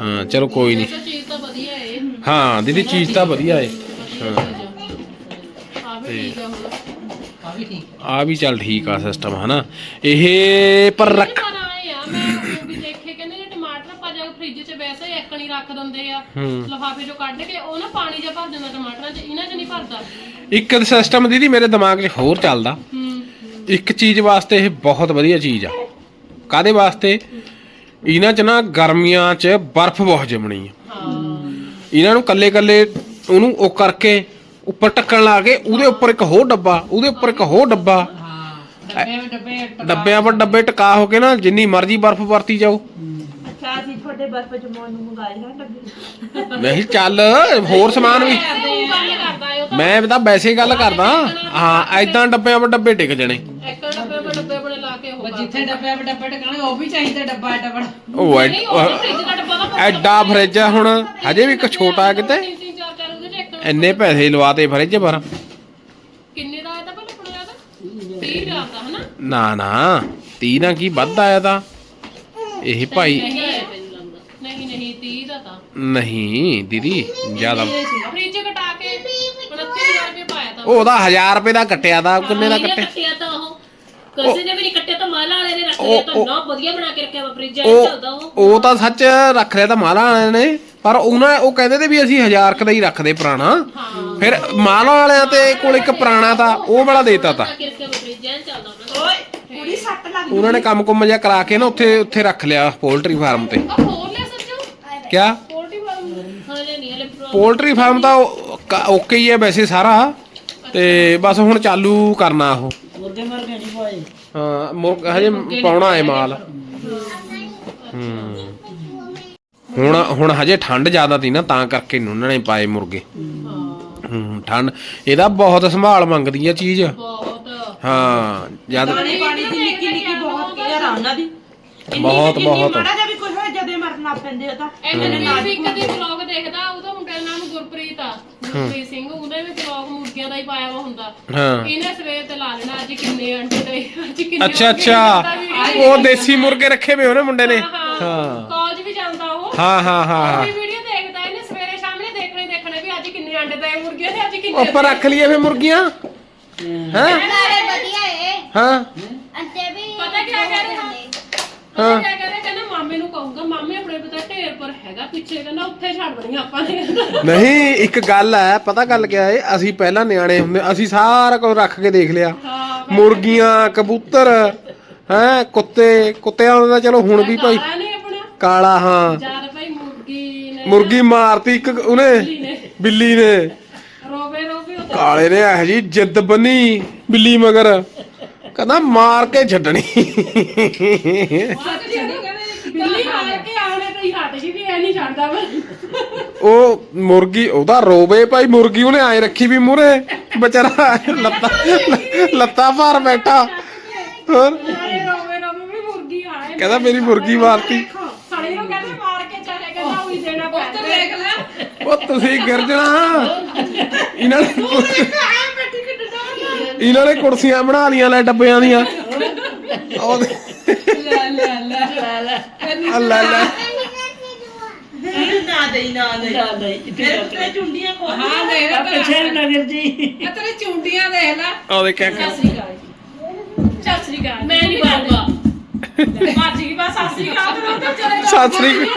ਹਾਂ ਚਲੋ ਕੋਈ ਨਹੀਂ ਇਹ ਚੀਜ਼ ਤਾਂ ਵਧੀਆ ਏ। ਹਾਂ ਦੀਦੀ ਚੀਜ਼ ਤਾਂ ਵਧੀਆ ਏ। ਹਾਂ। ਆ। ਵੀ ਠੀਕ ਆ ਵੀ ਚੱਲ ਠੀਕ ਆ ਸਿਸਟਮ ਹਨਾ? ਇਹ ਪਰ ਰੱਖ ਪਰ ਆਏ ਆ ਮੈਂ ਵੀ ਦੇਖੇ ਕਹਿੰਦੇ ਨੇ ਟਮਾਟਰ ਆਪਾਂ ਜਦ ਫ੍ਰਿਜ 'ਚ ਵੈਸੇ ਹੀ ਇੱਕਣੀ ਰੱਖ ਦਿੰਦੇ ਆ ਹੂੰ। ਲਿਫਾਫੇ 'ਚੋਂ ਕੱਢ ਕੇ ਉਹ ਨਾ ਪਾਣੀ ਜਿਹਾ ਭਰ ਜਾਂਦਾ ਟਮਾਟਰਾਂ 'ਚ ਇਹਨਾਂ 'ਚ ਨਹੀਂ ਭਰਦਾ। ਇੱਕ ਸਿਸਟਮ ਦੀਦੀ ਮੇਰੇ ਦਿਮਾਗ 'ਚ ਹੋਰ ਚੱਲਦਾ। ਹੂੰ। ਇੱਕ ਚੀਜ਼ ਵਾਸਤੇ ਇਹ ਬਹੁਤ ਵਧੀਆ ਚੀਜ਼ ਆ। ਕਾਦੇ ਵਾਸਤੇ? ਇਹਨਾਂ 'ਚ ਨਾ ਗਰਮੀਆਂ 'ਚ ਬਰਫ਼ ਬਹੁਤ ਜੰਮਣੀ ਆ। ਹਾਂ। ਇਹਨਾਂ ਨੂੰ ਕੱਲੇ ਕੱਲੇ ਉਹਨੂੰ ਉਹ ਕਰਕੇ ਉੱਪਰ ਢੱਕਣ ਲਾ ਕੇ ਉਹਦੇ ਉੱਪਰ ਇੱਕ ਹੋਰ ਡੱਬਾ ਉਹਦੇ ਉੱਪਰ ਇੱਕ ਹੋਰ ਡੱਬਾ। ਹਾਂ ਡੱਬੇ ਵਿੱਚ ਡੱਬੇ ਟਕਾ- ਡੱਬਿਆਂ ਪਰ ਡੱਬੇ ਟਕਾ ਹੋ ਕੇ ਨਾ ਜਿੰਨੀ ਮਰਜ਼ੀ ਬਰਫ਼ ਵਰਤੀ ਜਾਓ। ਅੱਛਾ ਅਸੀਂ ਤੁਹਾਡੇ ਬਰਫ ਜਮਾਉਣ ਨੂੰ ਮੰਗਾਏ ਹੈ ਡੱਬੇ। ਨਹੀਂ ਚੱਲ ਹੋਰ ਸਮਾਨ ਵੀ। ਉਹ ਗੱਲ ਕਰਦਾ ਏ ਉਹ ਤਾਂ ਮੈਂ ਤਾਂ ਵੈਸੇ ਹੀ ਗੱਲ ਕਰਦਾ ਹਾਂ ਐਦਾਂ ਡੱਬਿਆਂ ਪਰ ਡੱਬੇ ਟਿਕ ਜਾਣੇ। ਇੱਕ ਡੱਬੇ ਵਿੱਚ ਡੱਬੇ ਬਣੇ ਲਾ ਕੇ ਉਹ ਬਸ ਜਿੱਥੇ ਡੱਬੇ ਵਿੱਚ ਡੱਬੇ ਟਿਕਾਣੇ ਉਹ ਵੀ ਚਾਹੀਦਾ ਡੱਬਾ ਐਡਾ ਬੜਾ ਉਹ ਐ- ਨਹੀਂ ਉਹ ਫ੍ਰਿਜ ਦਾ ਡੱਬਾ ਤਾਂ ਐਡਾ ਫਰਿੱਜ ਆ ਹੁਣ ਹਜੇ ਵੀ ਇੱਕ ਛੋਟਾ ਕਿਤੇ ਇੰਨੇ ਪੈਸੇ ਲਵਾਤੇ ਫਰਿੱਜ ਪਰ। ਕਿੰਨੇ ਦਾ ਆਇਆ ਤਾਂ ਪਹਿਲਾਂ ਪੜਿਆ ਤਾਂ 30 ਹਜ਼ਾਰ ਦਾ ਹਨਾ? ਨਾ ਨਾ 30 ਨਾ ਕੀ ਵੱਧ ਆਇਆ ਤਾਂ? ਇਹ ਭਾਈ ਨਹੀਂ ਆਇਆ ਮੈਨੂੰ ਲੱਗਦਾ ਨਹੀਂ ਨਹੀਂ 30 ਦਾ ਤਾਂ। ਨਹੀਂ ਦੀਦੀ ਜ਼ਿਆਦਾ। ਫ੍ਰਿਜ ਕਟਾ ਕੇ 29000 ਰੁਪਏ ਪਾਇਆ ਤਾਂ। ਉਹਦਾ 1000 ਰੁਪਏ ਦਾ ਕੱਟਿਆ ਦਾ ਕਿੰਨੇ ਦਾ ਕੱਟਿਆ? ਕੱਟਿਆ ਤਾਂ ਉਹ। ਕਿਸੇ ਨੇ ਵੀ ਨਹੀਂ ਕੱਟਿਆ ਤਾਂ ਮਾਲਾ ਵਾਲੇ ਨੇ ਰੱਖ ਲਿਆ ਤਾਂ ਨਾ ਵਧੀਆ ਬਣਾ ਕੇ ਰੱਖਿਆ ਵਾ ਫ੍ਰਿਜ ਐ ਉਹ ਚੱਲਦਾ ਉਹ। ਉਹ ਤਾਂ ਸੱਚ ਰੱਖ ਲਿਆ ਤਾਂ ਮਾਲਾ ਵਾਲਿਆਂ ਨੇ। ਪਰ ਉਹਨਾਂ ਉਹ ਕਹਿੰਦੇ ਤੇ ਵੀ ਅਸੀਂ 1000 ਕ ਦਾ ਹੀ ਰੱਖਦੇ ਪੁਰਾਣਾ। ਫਿਰ ਮਾਲਾ ਵਾਲਿਆਂ ਤੇ ਕੋਲ ਇੱਕ ਪੁਰਾਣਾ ਤਾਂ ਉਹ ਵਾਲਾ ਦੇਤਾ ਤਾਂ। ਉਹਨਾਂ ਦਾ ਓਏ ਕੁੜੀ ਸੱਟ ਲੱਗ ਉਹਨਾਂ ਨੇ ਕੰਮ ਕੁੰਮ ਜਿਹਾ ਕਰਾ ਕੇ ਨਾ ਉੱਥੇ ਉੱਥੇ ਰੱਖ ਲਿਆ ਪੋਲਟਰੀ ਫਾਰਮ ਤੇ। ਆ ਹੋਰ ਲੈ ਸੱਚੋ ਕਿਆ? ਪੋਲਟਰੀ ਫਾਰਮ ਹਲੇ ਨਹੀਂ ਹਲੇ ਪ੍ਰੋ- ਪੋਲਟਰੀ ਫਾਰਮ ਤਾਂ ਓਕੇ ਹੀ ਹੈ ਵੈਸੇ ਸਾਰਾ। ਤੇ ਬਸ ਹੁਣ ਚਾਲੂ ਕਰਨਾ ਉਹ। ਮੁਰਗੇ ਮਰ ਗਏ ਨਹੀਂ ਪਾਏ। ਹਾਂ ਮੁਰਗ ਹਜੇ ਪਾਉਣਾ ਹੈ ਮਾਲ। ਹੂੰ। ਹੁਣ ਹੁਣ ਹਜੇ ਠੰਡ ਜ਼ਿਆਦਾ ਤੀ ਨਾ ਤਾਂ ਕਰਕੇ ਨੀ ਉਹਨਾਂ ਨੇ ਪਾਏ ਮੁਰਗੇ। ਹੂੰ। ਠੰਡ। ਇਹਦਾ ਬਹੁਤ ਸੰਭਾਲ ਮੰਗਦੀ ਹੈ ਚੀਜ਼। ਬਹੁਤ। ਹਾਂ ਜਦ ਪਾਣੀ ਪਾਣੀ ਦੀ ਨਿੱਕੀ ਨਿੱਕੀ ਬਹੁਤ ਕੇਅਰ ਆ ਉਹਨਾਂ ਦੀ। ਇੰਨੀ ਬਹੁਤ, ਬਹੁਤ। ਮਾੜਾ ਜਿਹਾ ਵੀ ਕੁਝ ਹੋਏ ਜਦੇ ਮਰਨ ਲੱਗ ਪੈਂਦੇ ਆ ਤਾਂ। ਇਹਨਾਂ ਨੇ ਵੀ ਇੱਕ ਦੀ ਵਲੌਗ ਦੇਖਦਾ ਉਹਦਾ ਮੁੰਡੇ ਦਾ ਨਾਮ ਗੁਰਪ੍ਰੀਤ ਆ ਗੁਰਪ੍ਰੀਤ ਸਿੰਘ। ਉਹਨੇ ਵੀ ਵਲੌਗ ਮੁਰਗੀਆਂ ਦਾ ਹੀ ਪਾਇਆ ਵਾ ਹੁੰਦਾ। ਹਾਂ। ਇਹਨੇ ਸਵੇਰ ਤੇ ਲਾ ਲੈਣਾ ਅੱਜ ਕਿੰਨੇ ਅੰਡੇ ਦੇ ਅੱਜ ਕਿੰਨੇ ਅੱਛਾ ਅੱਛਾ। ਉਹ ਦੇਸੀ ਮੁਰਗੇ ਰੱਖੇ ਵੇ ਉਹਨੇ ਮੁੰਡੇ ਨੇ। ਹਾਂ ਕਾਲਜ ਵੀ ਜਾਂਦਾ ਉਹ ਹਾਂ ਹਾਂ ਹਾਂ ਹਾਂ। ਵੀਡੀਓ ਦੇਖਦਾ ਇਹਨੇ ਸਵੇਰੇ ਸ਼ਾਮੇ ਦੇਖਣੇ ਦੇਖਣੇ ਵੀ ਅੱਜ ਕਿੰਨੇ ਅੰਡੇ ਦੇ ਮੁਰਗੇ ਤੇ ਅੱਜ ਕਿੰਨੇ ਉੱਪਰ ਰੱਖ ਲਈਏ ਫੇ ਮੁਰਗੀਆਂ। ਹਾਂ? ਨਾਲੇ ਵਧੀਆ ਏ। ਹਾਂ। ਅੰਤੇ ਵੀ ਪਤਾ ਕਿਆ ਕਹਿ ਰਿਹਾ ਹਾਂ। ਕਿਆ ਰਿਹਾ ਕਹਿੰਦਾ ਮਾਮੇ ਨੂੰ ਕਹੂੰਗਾ ਮਾਮੇ ਆਪਣੇ ਪਤਾ ਢੇਰ ਪਰ ਹੈਗਾ ਪਿੱਛੇ ਕਹਿੰਦਾ ਉੱਥੇ ਛੱਡ ਦੇਣੀਆਂ ਆਪਾਂ ਨੇ। ਨਹੀਂ ਇੱਕ ਗੱਲ ਹੈ ਪਤਾ ਗੱਲ ਕਿਆ ਹੈ ਅਸੀਂ ਪਹਿਲਾਂ ਨਿਆਣੇ ਹੁੰਦੇ ਅਸੀਂ ਸਾਰਾ ਕੁਝ ਰੱਖ ਕੇ ਦੇਖ ਲਿਆ। ਹਾਂ ਮੁਰਗੀਆਂ ਕਬੂਤਰ ਹੈ ਕੁੱਤੇ ਕੁੱਤਿਆਂ ਦਾ ਚਲੋ ਹੁਣ ਵੀ ਭਾਈ ਨੇ ਕਾਲਾ ਹਾਂ। ਜਦ ਭਾਈ ਮੁਰਗੀ ਨੇ। ਮੁਰਗੀ ਮਾਰਤੀ ਇੱਕ ਉਹਨੇ? ਬਿੱਲੀ ਨੇ। ਬਿੱਲੀ ਨੇ। ਰੋਵੇ ਰੋਵੇ ਉਹ ਕਾਲੇ ਨੇ ਇਹ ਜੀ ਜਿੱਦ ਬੰਨੀ ਬਿੱਲੀ ਮਗਰ। ਕਹਿੰਦਾ ਮਾਰ ਕੇ ਛੱਡਣੀ। ਬਿੱਲੀ ਮਾਰ ਕੇ ਆਉਣੇ ਤੇ ਹੀ ਹਟ ਗਈ ਵੀ ਐ ਨਹੀਂ ਛੱਡਦਾ ਮੈਂ। ਉਹ ਮੁਰਗੀ ਉਹਦਾ ਰੋਵੇ ਭਾਈ ਮੁਰਗੀ ਉਹਨੇ ਆਏ ਰੱਖੀ ਵੀ ਮੂਰੇ ਵਿਚਾਰਾ ਲੱਤਾਂ ਲੱਤਾਂ ਭਾਰ ਬੈਠਾ। ਹੋਰ? ਨਾਲੇ ਰੋਵੇ ਰੋਵੇ ਵੀ ਮੁਰਗੀ ਆਏ। ਕਹਿੰਦਾ ਮੇਰੀ ਮੁਰਗੀ ਮਾਰਤੀ। ਸਾਲੇ ਨੂੰ ਕਹਿੰਦੇ ਮਾਰ ਕੇ ਚਲੇ ਕਹਿੰਦਾ ਉਹੀ ਦੇਣਾ ਪੈਂਦਾ। ਦੇਖ ਲੈ। ਉਹ ਤੁਸੀਂ ਗਿਰ ਜਾਣਾ ਇਹਨਾਂ ਨੇ ਇਹਨਾਂ ਨੇ ਕੁਰਸੀਆਂ ਬਣਾ ਲੀਆਂ ਲੈ ਡੱਬਿਆਂ ਦੀਆਂ। ਉਹ ਲੈ ਲੈ ਲੈ। ਲੈ ਅੱਲਾ ਅੱਲਾ ਨਾ ਦੇਈ ਨਾ ਦੇਈ। ਜਾ ਨਹੀਂ ਕਿੱਥੇ ਫਿਰ ਜਾ ਤੇ ਚੁੰਡੀਆਂ ਖੋਲ ਹਾਂ ਦੇਖ ਲੈ ਤੇਰਾ ਪਿੱਛੇ ਨਗਰ ਜੀ। ਇਹ ਤੇਰੇ ਚੁੰਡੀਆਂ ਦੇਖ ਲੈ। ਉਹਦੇ ਕਹਿ ਸਤਿ ਸ੍ਰੀ ਅਕਾਲ ਮੈਂ ਨਹੀਂ ਪਾਉਂਗਾ ਮਾਜੀ ਕੀ ਬਸ ਸਤਿ ਸ੍ਰੀ ਅਕਾਲ ਤੇ ਉੱਧਰ ਚਲੇ ਜਾ ਸਤਿ ਸ੍ਰੀ ਅਕਾਲ।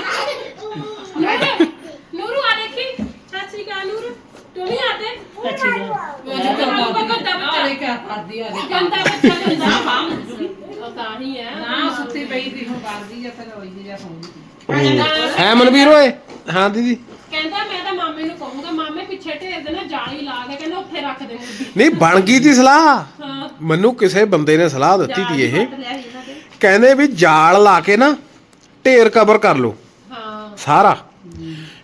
ਨੂਰੂ ਨੂਰੂ ਆ ਦੇਖੀ। ਸਤਿ ਸ੍ਰੀ ਅਕਾਲ ਨੂਰੂ। ਤੂੰ ਨਹੀਂ ਆਤੇ ਅੱਛੀ ਗੱਲ ਉਹ ਜੋ ਕਰਦਾ ਗੰਦਾ ਬੱਚਾ। ਇਹ ਕਿਆ ਕਰਦੀ ਆ ਦੇਖ। ਗੰਦਾ ਬੱਚਾ। ਗੰਦਾ ਉਹ ਤਾਂ ਹੀ ਹੈ ਨਾ ਸੁੱਤੀ ਪਈ ਦੀ ਹੁਣ ਕਰਦੀ ਆ ਫਿਰ ਹੋਈ ਜਿਹਾ ਸੌਂਦੀ ਹੈ। ਮਨਵੀਰ ਓਏ? ਹਾਂ ਦੀਦੀ। ਕਹਿੰਦਾ ਮੈਂ ਤਾਂ ਮਾਮੇ ਨੂੰ ਕਹੂੰਗਾ ਮਾਮੇ ਪਿੱਛੇ ਢੇਰ ਦੇ ਨਾ ਜਾਲੀ ਲਾ ਕੇ ਕਹਿੰਦਾ ਉੱਥੇ ਰੱਖ ਦੇ ਨਹੀਂ ਬਣ ਗਈ ਤੀ ਸਲਾਹ। ਹਾਂ। ਮੈਨੂੰ ਕਿਸੇ ਬੰਦੇ ਨੇ ਸਲਾਹ ਦਿੱਤੀ ਤੀ ਇਹ। ਦੇ ਕਹਿੰਦੇ ਵੀ ਜਾਲ ਲਾ ਕੇ ਨਾ ਢੇਰ ਕਵਰ ਕਰ ਲਓ। ਹਾਂ। ਸਾਰਾ।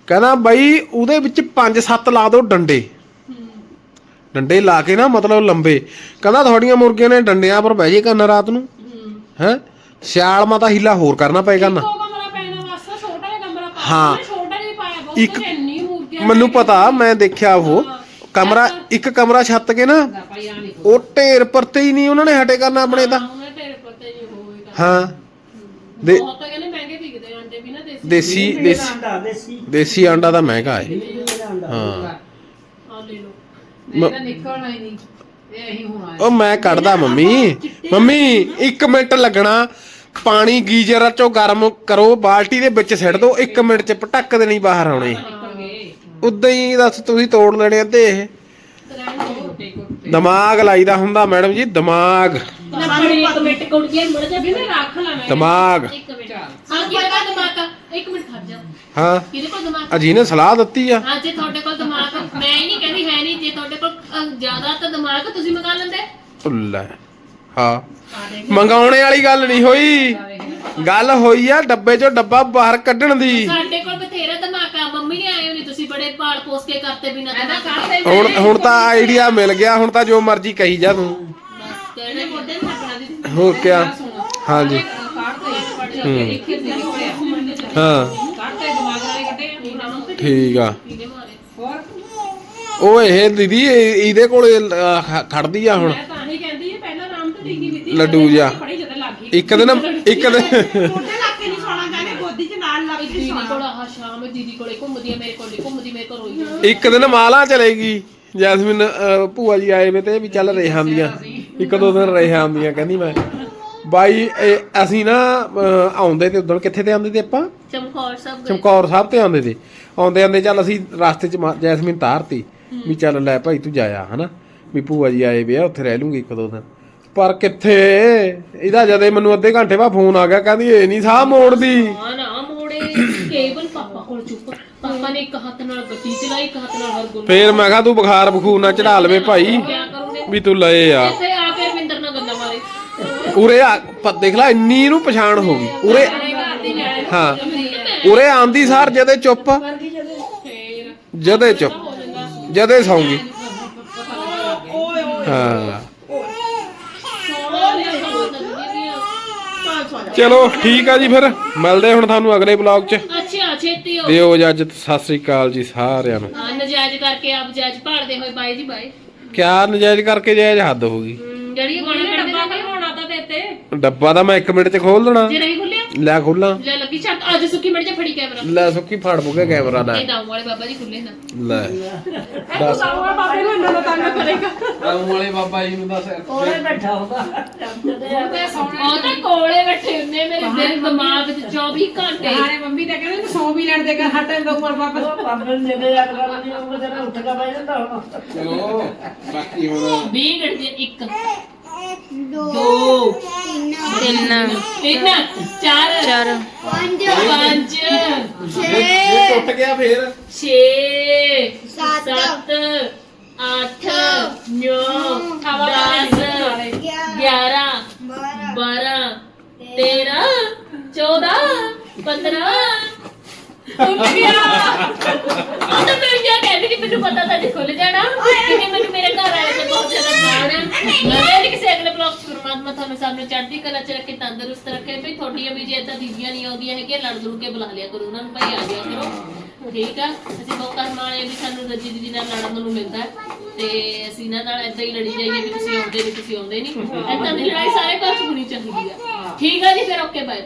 ਕਹਿੰਦਾ ਬਈ ਉਹਦੇ ਵਿੱਚ 5-7 ਲਾ ਦਿਓ ਡੰਡੇ। ਡੰਡੇ ਲਾ ਕੇ ਨਾ ਮਤਲਬ ਲੰਬੇ। ਕਹਿੰਦਾ ਤੁਹਾਡੀਆਂ ਮੁਰਗੀਆਂ ਨੇ ਡੰਡਿਆਂ ਪਰ ਬਹਿ ਜੇ ਕਰਨ ਰਾਤ ਨੂੰ। ਹੈ। ਸਿਆਲ ਮਾ ਤਾਂ ਹੀਲਾ ਹੋਰ ਕਰਨਾ ਪਏਗਾ ਨਾ ਹਾਂ। ਇੱਕ- ਮੈਨੂੰ ਪਤਾ ਮੈਂ ਦੇਖਿਆ ਉਹ। ਕਮਰਾ ਇੱਕ ਕਮਰਾ ਛੱਤ ਕੇ ਨਾ ਉਹ ਢੇਰ ਪਰਤੇ ਹੀ ਨਹੀਂ ਉਹਨਾਂ ਨੇ ਹਟੇ ਕਰਨਾ ਆਪਣੇ ਤਾਂ ਉਹਨੇ ਤੇਰੇ ਪਤਾ ਨਹੀਂ ਹੋਵੇਗਾ ਹਾਂ। ਦੇ ਬਹੁਤ ਤਾਂ ਕਹਿੰਦੇ ਮਹਿੰਗੇ ਵਿਕਦੇ ਆ ਅੰਡੇ ਵੀ ਨਾ ਦੇਸੀ। ਦੇਸੀ ਦੇਸੀ ਅੰਡਾ ਦੇਸੀ। ਦੇਸੀ ਆਂਡਾ ਤਾਂ ਮਹਿੰਗਾ ਹੈ। ਹਾਂ। ਆ ਲੈ ਲਓ। ਨਹੀਂ ਤਾਂ ਨਿਕਲਣਾ ਹੀ ਨਹੀਂ ਇਹ ਅਸੀਂ ਹੁਣ ਉਹ ਮੈਂ ਕੱਢਦਾ ਮੰਮੀ। ਮੰਮੀ 1 ਮਿੰਟ ਲੱਗਣਾ। ਪਾਣੀ ਗੀਜ਼ਰ ਚੋਂ ਗਰਮ ਕਰੋ ਬਾਲਟੀ ਦੇ ਵਿੱਚ ਸਿੱਟ ਦਿਓ 1 ਮਿੰਟ ਚ ਪਟਕ ਦੇ ਨਹੀਂ ਬਾਹਰ ਆਉਣੇ। ਨਿਕਲ ਗਏ ਉਦਾਂ ਹੀ ਦੱਸ ਤੁਸੀਂ ਤੋੜ ਲੈਣੇ ਅੱਧੇ। ਇਹ ਦਿਮਾਗ ਲਾਈਦਾ ਹੁੰਦਾ ਮੈਡਮ ਜੀ ਦਿਮਾਗ। ਨਾ ਬੜੀ ਇੱਕ ਮਿੰਟ। ਕੁੜ ਗਿਆ ਮੜ ਜਾ ਵੀ ਮੈਂ ਰੱਖ ਲਾ ਮੈਂ। ਦਿਮਾਗ। ਇੱਕ ਮਿੰਟ। ਹਾਂ ਕਿਹਦੇ ਕੋਲ ਦਿਮਾਗ ਆ? ਇੱਕ ਮਿੰਟ ਖੜ ਜਾ। ਹਾਂ। ਕਿਹਦੇ ਕੋਲ ਦਿਮਾਗ ਆ? ਜਿਹਨੇ ਸਲਾਹ ਦਿੱਤੀ ਆ। ਹਾਂ ਜੇ ਤੁਹਾਡੇ ਕੋਲ ਦਿਮਾਗ ਮੈਂ ਹੀ ਨਹੀਂ ਕਹਿੰਦੀ ਹੈ ਨਹੀਂ। ਜੇ ਤੁਹਾਡੇ ਕੋਲ ਜ਼ਿਆਦਾ ਤਾਂ ਦਿਮਾਗ ਤੁਸੀਂ ਮੰਗਾ ਲੈਂਦੇ। ਉਹ ਲੈ। ਹਾਂ। ਮੰਗਾਉਣੇ ਵਾਲੀ ਗੱਲ ਨਹੀਂ ਹੋਈ। ਗੱਲ ਹੋਈ ਆ ਡੱਬੇ ਚੋਂ ਡੱਬਾ ਬਾਹਰ ਕੱਢਣ ਦੀ। ਸਾਡੇ ਕੋਲ ਬਥੇਰਾ ਦਿਮਾਗ ਆ। ਮੰਮੀ ਨੇ ਆਏ ਹੋਣੀ ਤੁਸੀਂ ਬੜੇ ਪਾਲ ਪੋਸ ਕੇ ਕਰਤੇ ਬਿਨਾ ਕਰਦੇ ਹੁਣ ਹੁਣ ਤਾਂ ਆਈਡੀਆ ਮਿਲ ਗਿਆ ਹੁਣ ਤਾਂ ਜੋ ਮਰਜ਼ੀ ਕਹੀ ਜਾ ਤੂੰ। ਕਹਿਣੇ ਮੋਢੇ ਨੂੰ ਲੱਗਣਾ ਦੀ ਹਾਂਜੀ। ਹੀ। ਨਹੀਂ। ਠੀਕ ਆ। ਕਿਹਦੇ ਮਾਰੇ। ਹੋਰ? ਉਹ ਇਹ ਦੀਦੀ ਇਹ- ਇਹਦੇ ਕੋਲੇ ਖੜਦੀ ਆ ਹੁਣ। ਮੈਂ ਤਾਂ ਹੀ ਕਹਿੰਦੀ ਹੈ ਪਹਿਲਾਂ ਨਾਮ ਤੇ ਡਿੱਗੀ ਦਿੱਤੀ ਲੱਡੂ ਜਿਹਾ। ਲੱਗ ਗਈ। ਇੱਕ ਦਿਨ ਇੱਕ ਦਿਨ। ਕੋਟੇ ਲੱਗ ਕੇ ਨਹੀਂ ਸੌਣਾ ਕਹਿੰਦੇ ਗੋਦੀ 'ਚ ਨਾਲ ਲੱਗ ਕੇ ਦੀਦੀ ਸੌਣਾ। ਕੋਲ ਆਹ ਸ਼ਾਮ ਦੀਦੀ ਕੋਲੇ ਘੁੰਮਦੀ ਆ ਮੇਰੇ ਕੋਲ ਨੀ ਘੁੰਮਦੀ ਮੇਰੇ ਕੋਲ ਰੋਈ ਜਾਂਦੀ ਇੱਕ ਦਿਨ ਮਾਲਾ ਚਲੇਗੀ ਜੈਸਮਿਨ ਅਹ, ਭੂਆ ਜੀ ਆਏ ਵੇ ਤੇ ਵੀ ਚੱਲ ਰਹੇ ਆਂਦੀਆਂ ਇੱਕ ਦੋ ਦਿਨ ਰਹੇ ਆਂਦੀਆਂ ਕਹਿੰਦੀ ਮੈਂ। ਬਾਈ ਇਹ ਅਸੀਂ ਨਾ ਅਹ, ਆਉਂਦੇ ਤੇ ਉਦੋਂ ਕਿੱਥੇ ਤੇ ਆਉਂਦੇ ਤੇ ਆਪਾਂ? ਚਮਕੌਰ ਸਾਹਿਬ ਗਏ। ਚਮਕੌਰ ਸਾਹਿਬ ਤੇ ਆਉਂਦੇ ਤੇ। ਆਉਂਦੇ ਆਉਂਦੇ ਚੱਲ ਅਸੀਂ ਰਸਤੇ 'ਚ ਮਾ- ਜੈਸਮੀਨ ਤਾਰਤੀ। ਵੀ ਚੱਲ ਲੈ ਭਾਈ ਤੂੰ ਜਾਇਆ ਹਨਾ? ਵੀ ਭੂਆ ਜੀ ਆਏ ਵੇ ਆ ਉੱਥੇ ਰਹਿ ਲੂੰਗੀ ਇੱਕ ਦੋ ਦਿਨ। ਪਰ ਕਿੱਥੇ? ਇਹਦਾ ਜਦੇ ਮੈਨੂੰ ਅੱਧੇ ਘੰਟੇ ਬਾਅਦ ਫੋਨ ਆ ਗਿਆ ਕਹਿੰਦੀ ਇਹ ਨਹੀਂ ਸਾਹ ਮੋੜਦੀ। ਹਾਂ ਨਾ ਮੋੜੇ ਕੇਵਲ ਪਾਪਾ ਕੋਲ ਚੁੱਪ। ਪਾਪਾ ਨੇ ਇੱਕ ਹੱਥ ਨਾਲ ਗੱਡੀ ਚਲਾਈ ਇੱਕ ਹੱਥ ਨਾਲ ਹਰਗੁਣ ਫੇਰ ਮੈਂ ਕਿਹਾ ਤੂੰ ਬੁਖਾਰ ਬਖੂਰ ਨਾ ਚੜਾ ਲਵੇ ਭਾਈ। ਕਿਆ ਕਰੂੰਗੇ? ਵੀ ਤੂੰ ਲਏ ਆ। ਇੱਥੇ ਆ ਕੇ ਰਵਿੰਦਰ ਨਾਲ ਗੱਲਾਂ ਮਾਰੇ ਉਰੇ ਆ ਪ- ਦੇਖ ਲੈ ਇੰਨੀ ਇਹਨੂੰ ਪਛਾਣ ਹੋ ਗਈ। ਉਰੇ ਹਾਂ। ਉਰੇ ਆਂਦੀ ਸਾਰ ਜਦੇ ਚੁੱਪ ਜਦੇ ਚੁੱਪ ਜਦੇ ਸੌਂਗੀ। ਹਾਂ। ਚਲੋ ਠੀਕ ਆ ਜੀ ਫਿਰ। ਮਿਲਦੇ ਹੁਣ ਤੁਹਾਨੂੰ ਅਗਲੇ ਬਲੌਗ 'ਚ। ਅੱਛਾ ਛੇਤੀ ਹੋ ਦਿਓ ਇਜਾਜ਼ਤ। ਸਤਿ ਸ੍ਰੀ ਅਕਾਲ ਜੀ ਸਾਰਿਆਂ ਨੂੰ। ਹਾਂ ਨਜਾਇਜ਼ ਕਰਕੇ ਆਪ ਜਾਇਜ਼ ਭਾਲਦੇ ਹੋਏ ਬਾਈ ਜੀ ਬਾਈ। ਕਿਆ ਨਜਾਇਜ਼ ਕਰਕੇ ਜਾਇਜ਼ ਹੱਦ ਹੋ ਗਈ। ਹਮ, ਜਿਹੜੀ ਇਹ ਗਾਣਾ ਕੱਢਦੇ ਡੱਬਾ ਨੇ ਖਲਵਾਉਣਾ ਤਾਂ ਦੇਤੇ ਡੱਬਾ ਤਾਂ ਮੈਂ 1 ਮਿੰਟ 'ਚ ਖੋਲ ਦੇਣਾ। ਜੇ ਨਹੀਂ ਖੁੱਲਿਆ? ਲੈ ਖੋਲਾਂ। ਲੈ ਲੱਗੀ ਛੱਤ ਅੱਜ ਸੁੱਕੀ ਮਿੰਟ ਚ ਫੜੀ ਕੈਮਰਾ ਲੈ ਸੁੱਕੀ ਫੜ ਬੁਗੇ ਕੈਮਰਾ ਲੈ। ਇਹ ਦਾਉ ਵਾਲੇ ਬਾਬਾ ਜੀ ਖੁੱਲੇ ਨਾ। ਲੈ। ਦੱਸ। ਸਾਵਾ ਬਾਬੇ ਨੂੰ ਇੰਨਾ ਤੰਗ ਕਰੇਗਾ। ਆਉਂ ਵਾਲੇ ਬਾਬਾ ਜੀ ਨੂੰ ਦੱਸ। ਉਹਨੇ ਬੈਠਾ ਹੋਗਾ ਉਹ ਤਾਂ ਕੋਲੇ ਬੈਠੇ ਹੁੰਦੇ ਮੇਰੇ ਦਿਲ ਦਿਮਾਗ 'ਚ 24 ਘੰਟੇ। ਹਾਣੇ ਮੰਮੀ ਤਾਂ ਕਹਿੰਦੇ ਸੌ ਵੀ ਲੈਣ ਦੇ ਕਰ ਹਟੇ ਦੋ ਉੱਪਰ ਵਾਪਸ ਪਾਪੇ ਨੇ। ਦੇ ਯਾਦ ਕਰ ਲਈ ਉਹ ਤੇਰਾ ਉੱਠ ਕੇ ਬਹਿ ਜਾਂਦਾ ਹੁਣ। ਚਲੋ ਬਾਕੀ ਹੁਣ 20 ਘੰਟੇ ਦੇ ਇੱਕ। ਦੋ ਤਿੰਨ। ਤਿੰਨ। ਚਾਰ। ਚਾਰ। ਪੰਜ। ਪੰਜ। ਜੇ ਟੁੱਟ ਗਿਆ ਫੇਰ। 6 ਸੱਤ। 7 8 9 ਹਵਾ 10 ਗਿਆਰਾਂ। 11 ਬਾਰਾਂ। 12 13 14 15 ਉੱਠ ਗਿਆ। ਉਹ ਤਾਂ ਮੈਂ ਇਹ ਕਹਿੰਦੀ ਕਿ ਮੈਨੂੰ ਪਤਾ ਤਾਂ ਨਹੀਂ ਖੁੱਲ ਜਾਣਾ। ਕਿਉਂਕਿ ਮੈਨੂੰ ਮੇਰੇ ਘਰ ਆਏ ਤੇ ਬਹੁਤ ਜ਼ਿਆਦਾ ਮਾਣ ਹੈ ਮੈਂ ਵੀ ਕਿਸੇ ਅਗਲੇ ਬਲੌਗ ਚ ਪਰਮਾਤਮਾ ਤੁਹਾਨੂੰ ਸਾਹਮਣੇ ਚੜ੍ਹਦੀ ਕਲਾ ਚ ਰੱਖੇ ਤੰਦਰੁਸਤ ਰੱਖੇ। ਭਈ ਤੁਹਾਡੀਆਂ ਵੀ ਜੇ ਏਦਾਂ ਦੀਦੀਆਂ ਨਹੀਂ ਆਉਂਦੀਆਂ ਹੈਗੀਆਂ ਲੜ ਲੁੜ ਕੇ ਬੁਲਾ ਲਿਆ ਕਰੋ ਉਹਨਾਂ ਨੂੰ ਭਾਈ ਆ ਜਾਇਆ ਕਰੋ। ਠੀਕ ਆ? ਅਸੀਂ ਬਹੁਤ ਵੀ ਸਾਨੂੰ ਰੱਜੀ ਦੀਦੀ ਨਾਲ ਲੜਨ ਨੂੰ ਮਿਲਦਾ ਹੈ। ਤੇ ਅਸੀਂ ਇਹਨਾਂ ਨਾਲ ਏਦਾਂ ਹੀ ਲੜੀ ਜਾਈਏ ਵੀ ਤੁਸੀਂ ਆਉਂਦੇ ਨਹੀਂ ਤੁਸੀਂ ਆਉਂਦੇ ਨਹੀਂ। ਏਦਾਂ ਦੀ ਲੜਾਈ ਸਾਰੇ ਘਰ ਚ ਹੋਣੀ ਚਾਹੀਦੀ ਆ। ਠੀਕ ਆ ਜੀ ਫਿਰ ਓਕੇ ਬਾਏ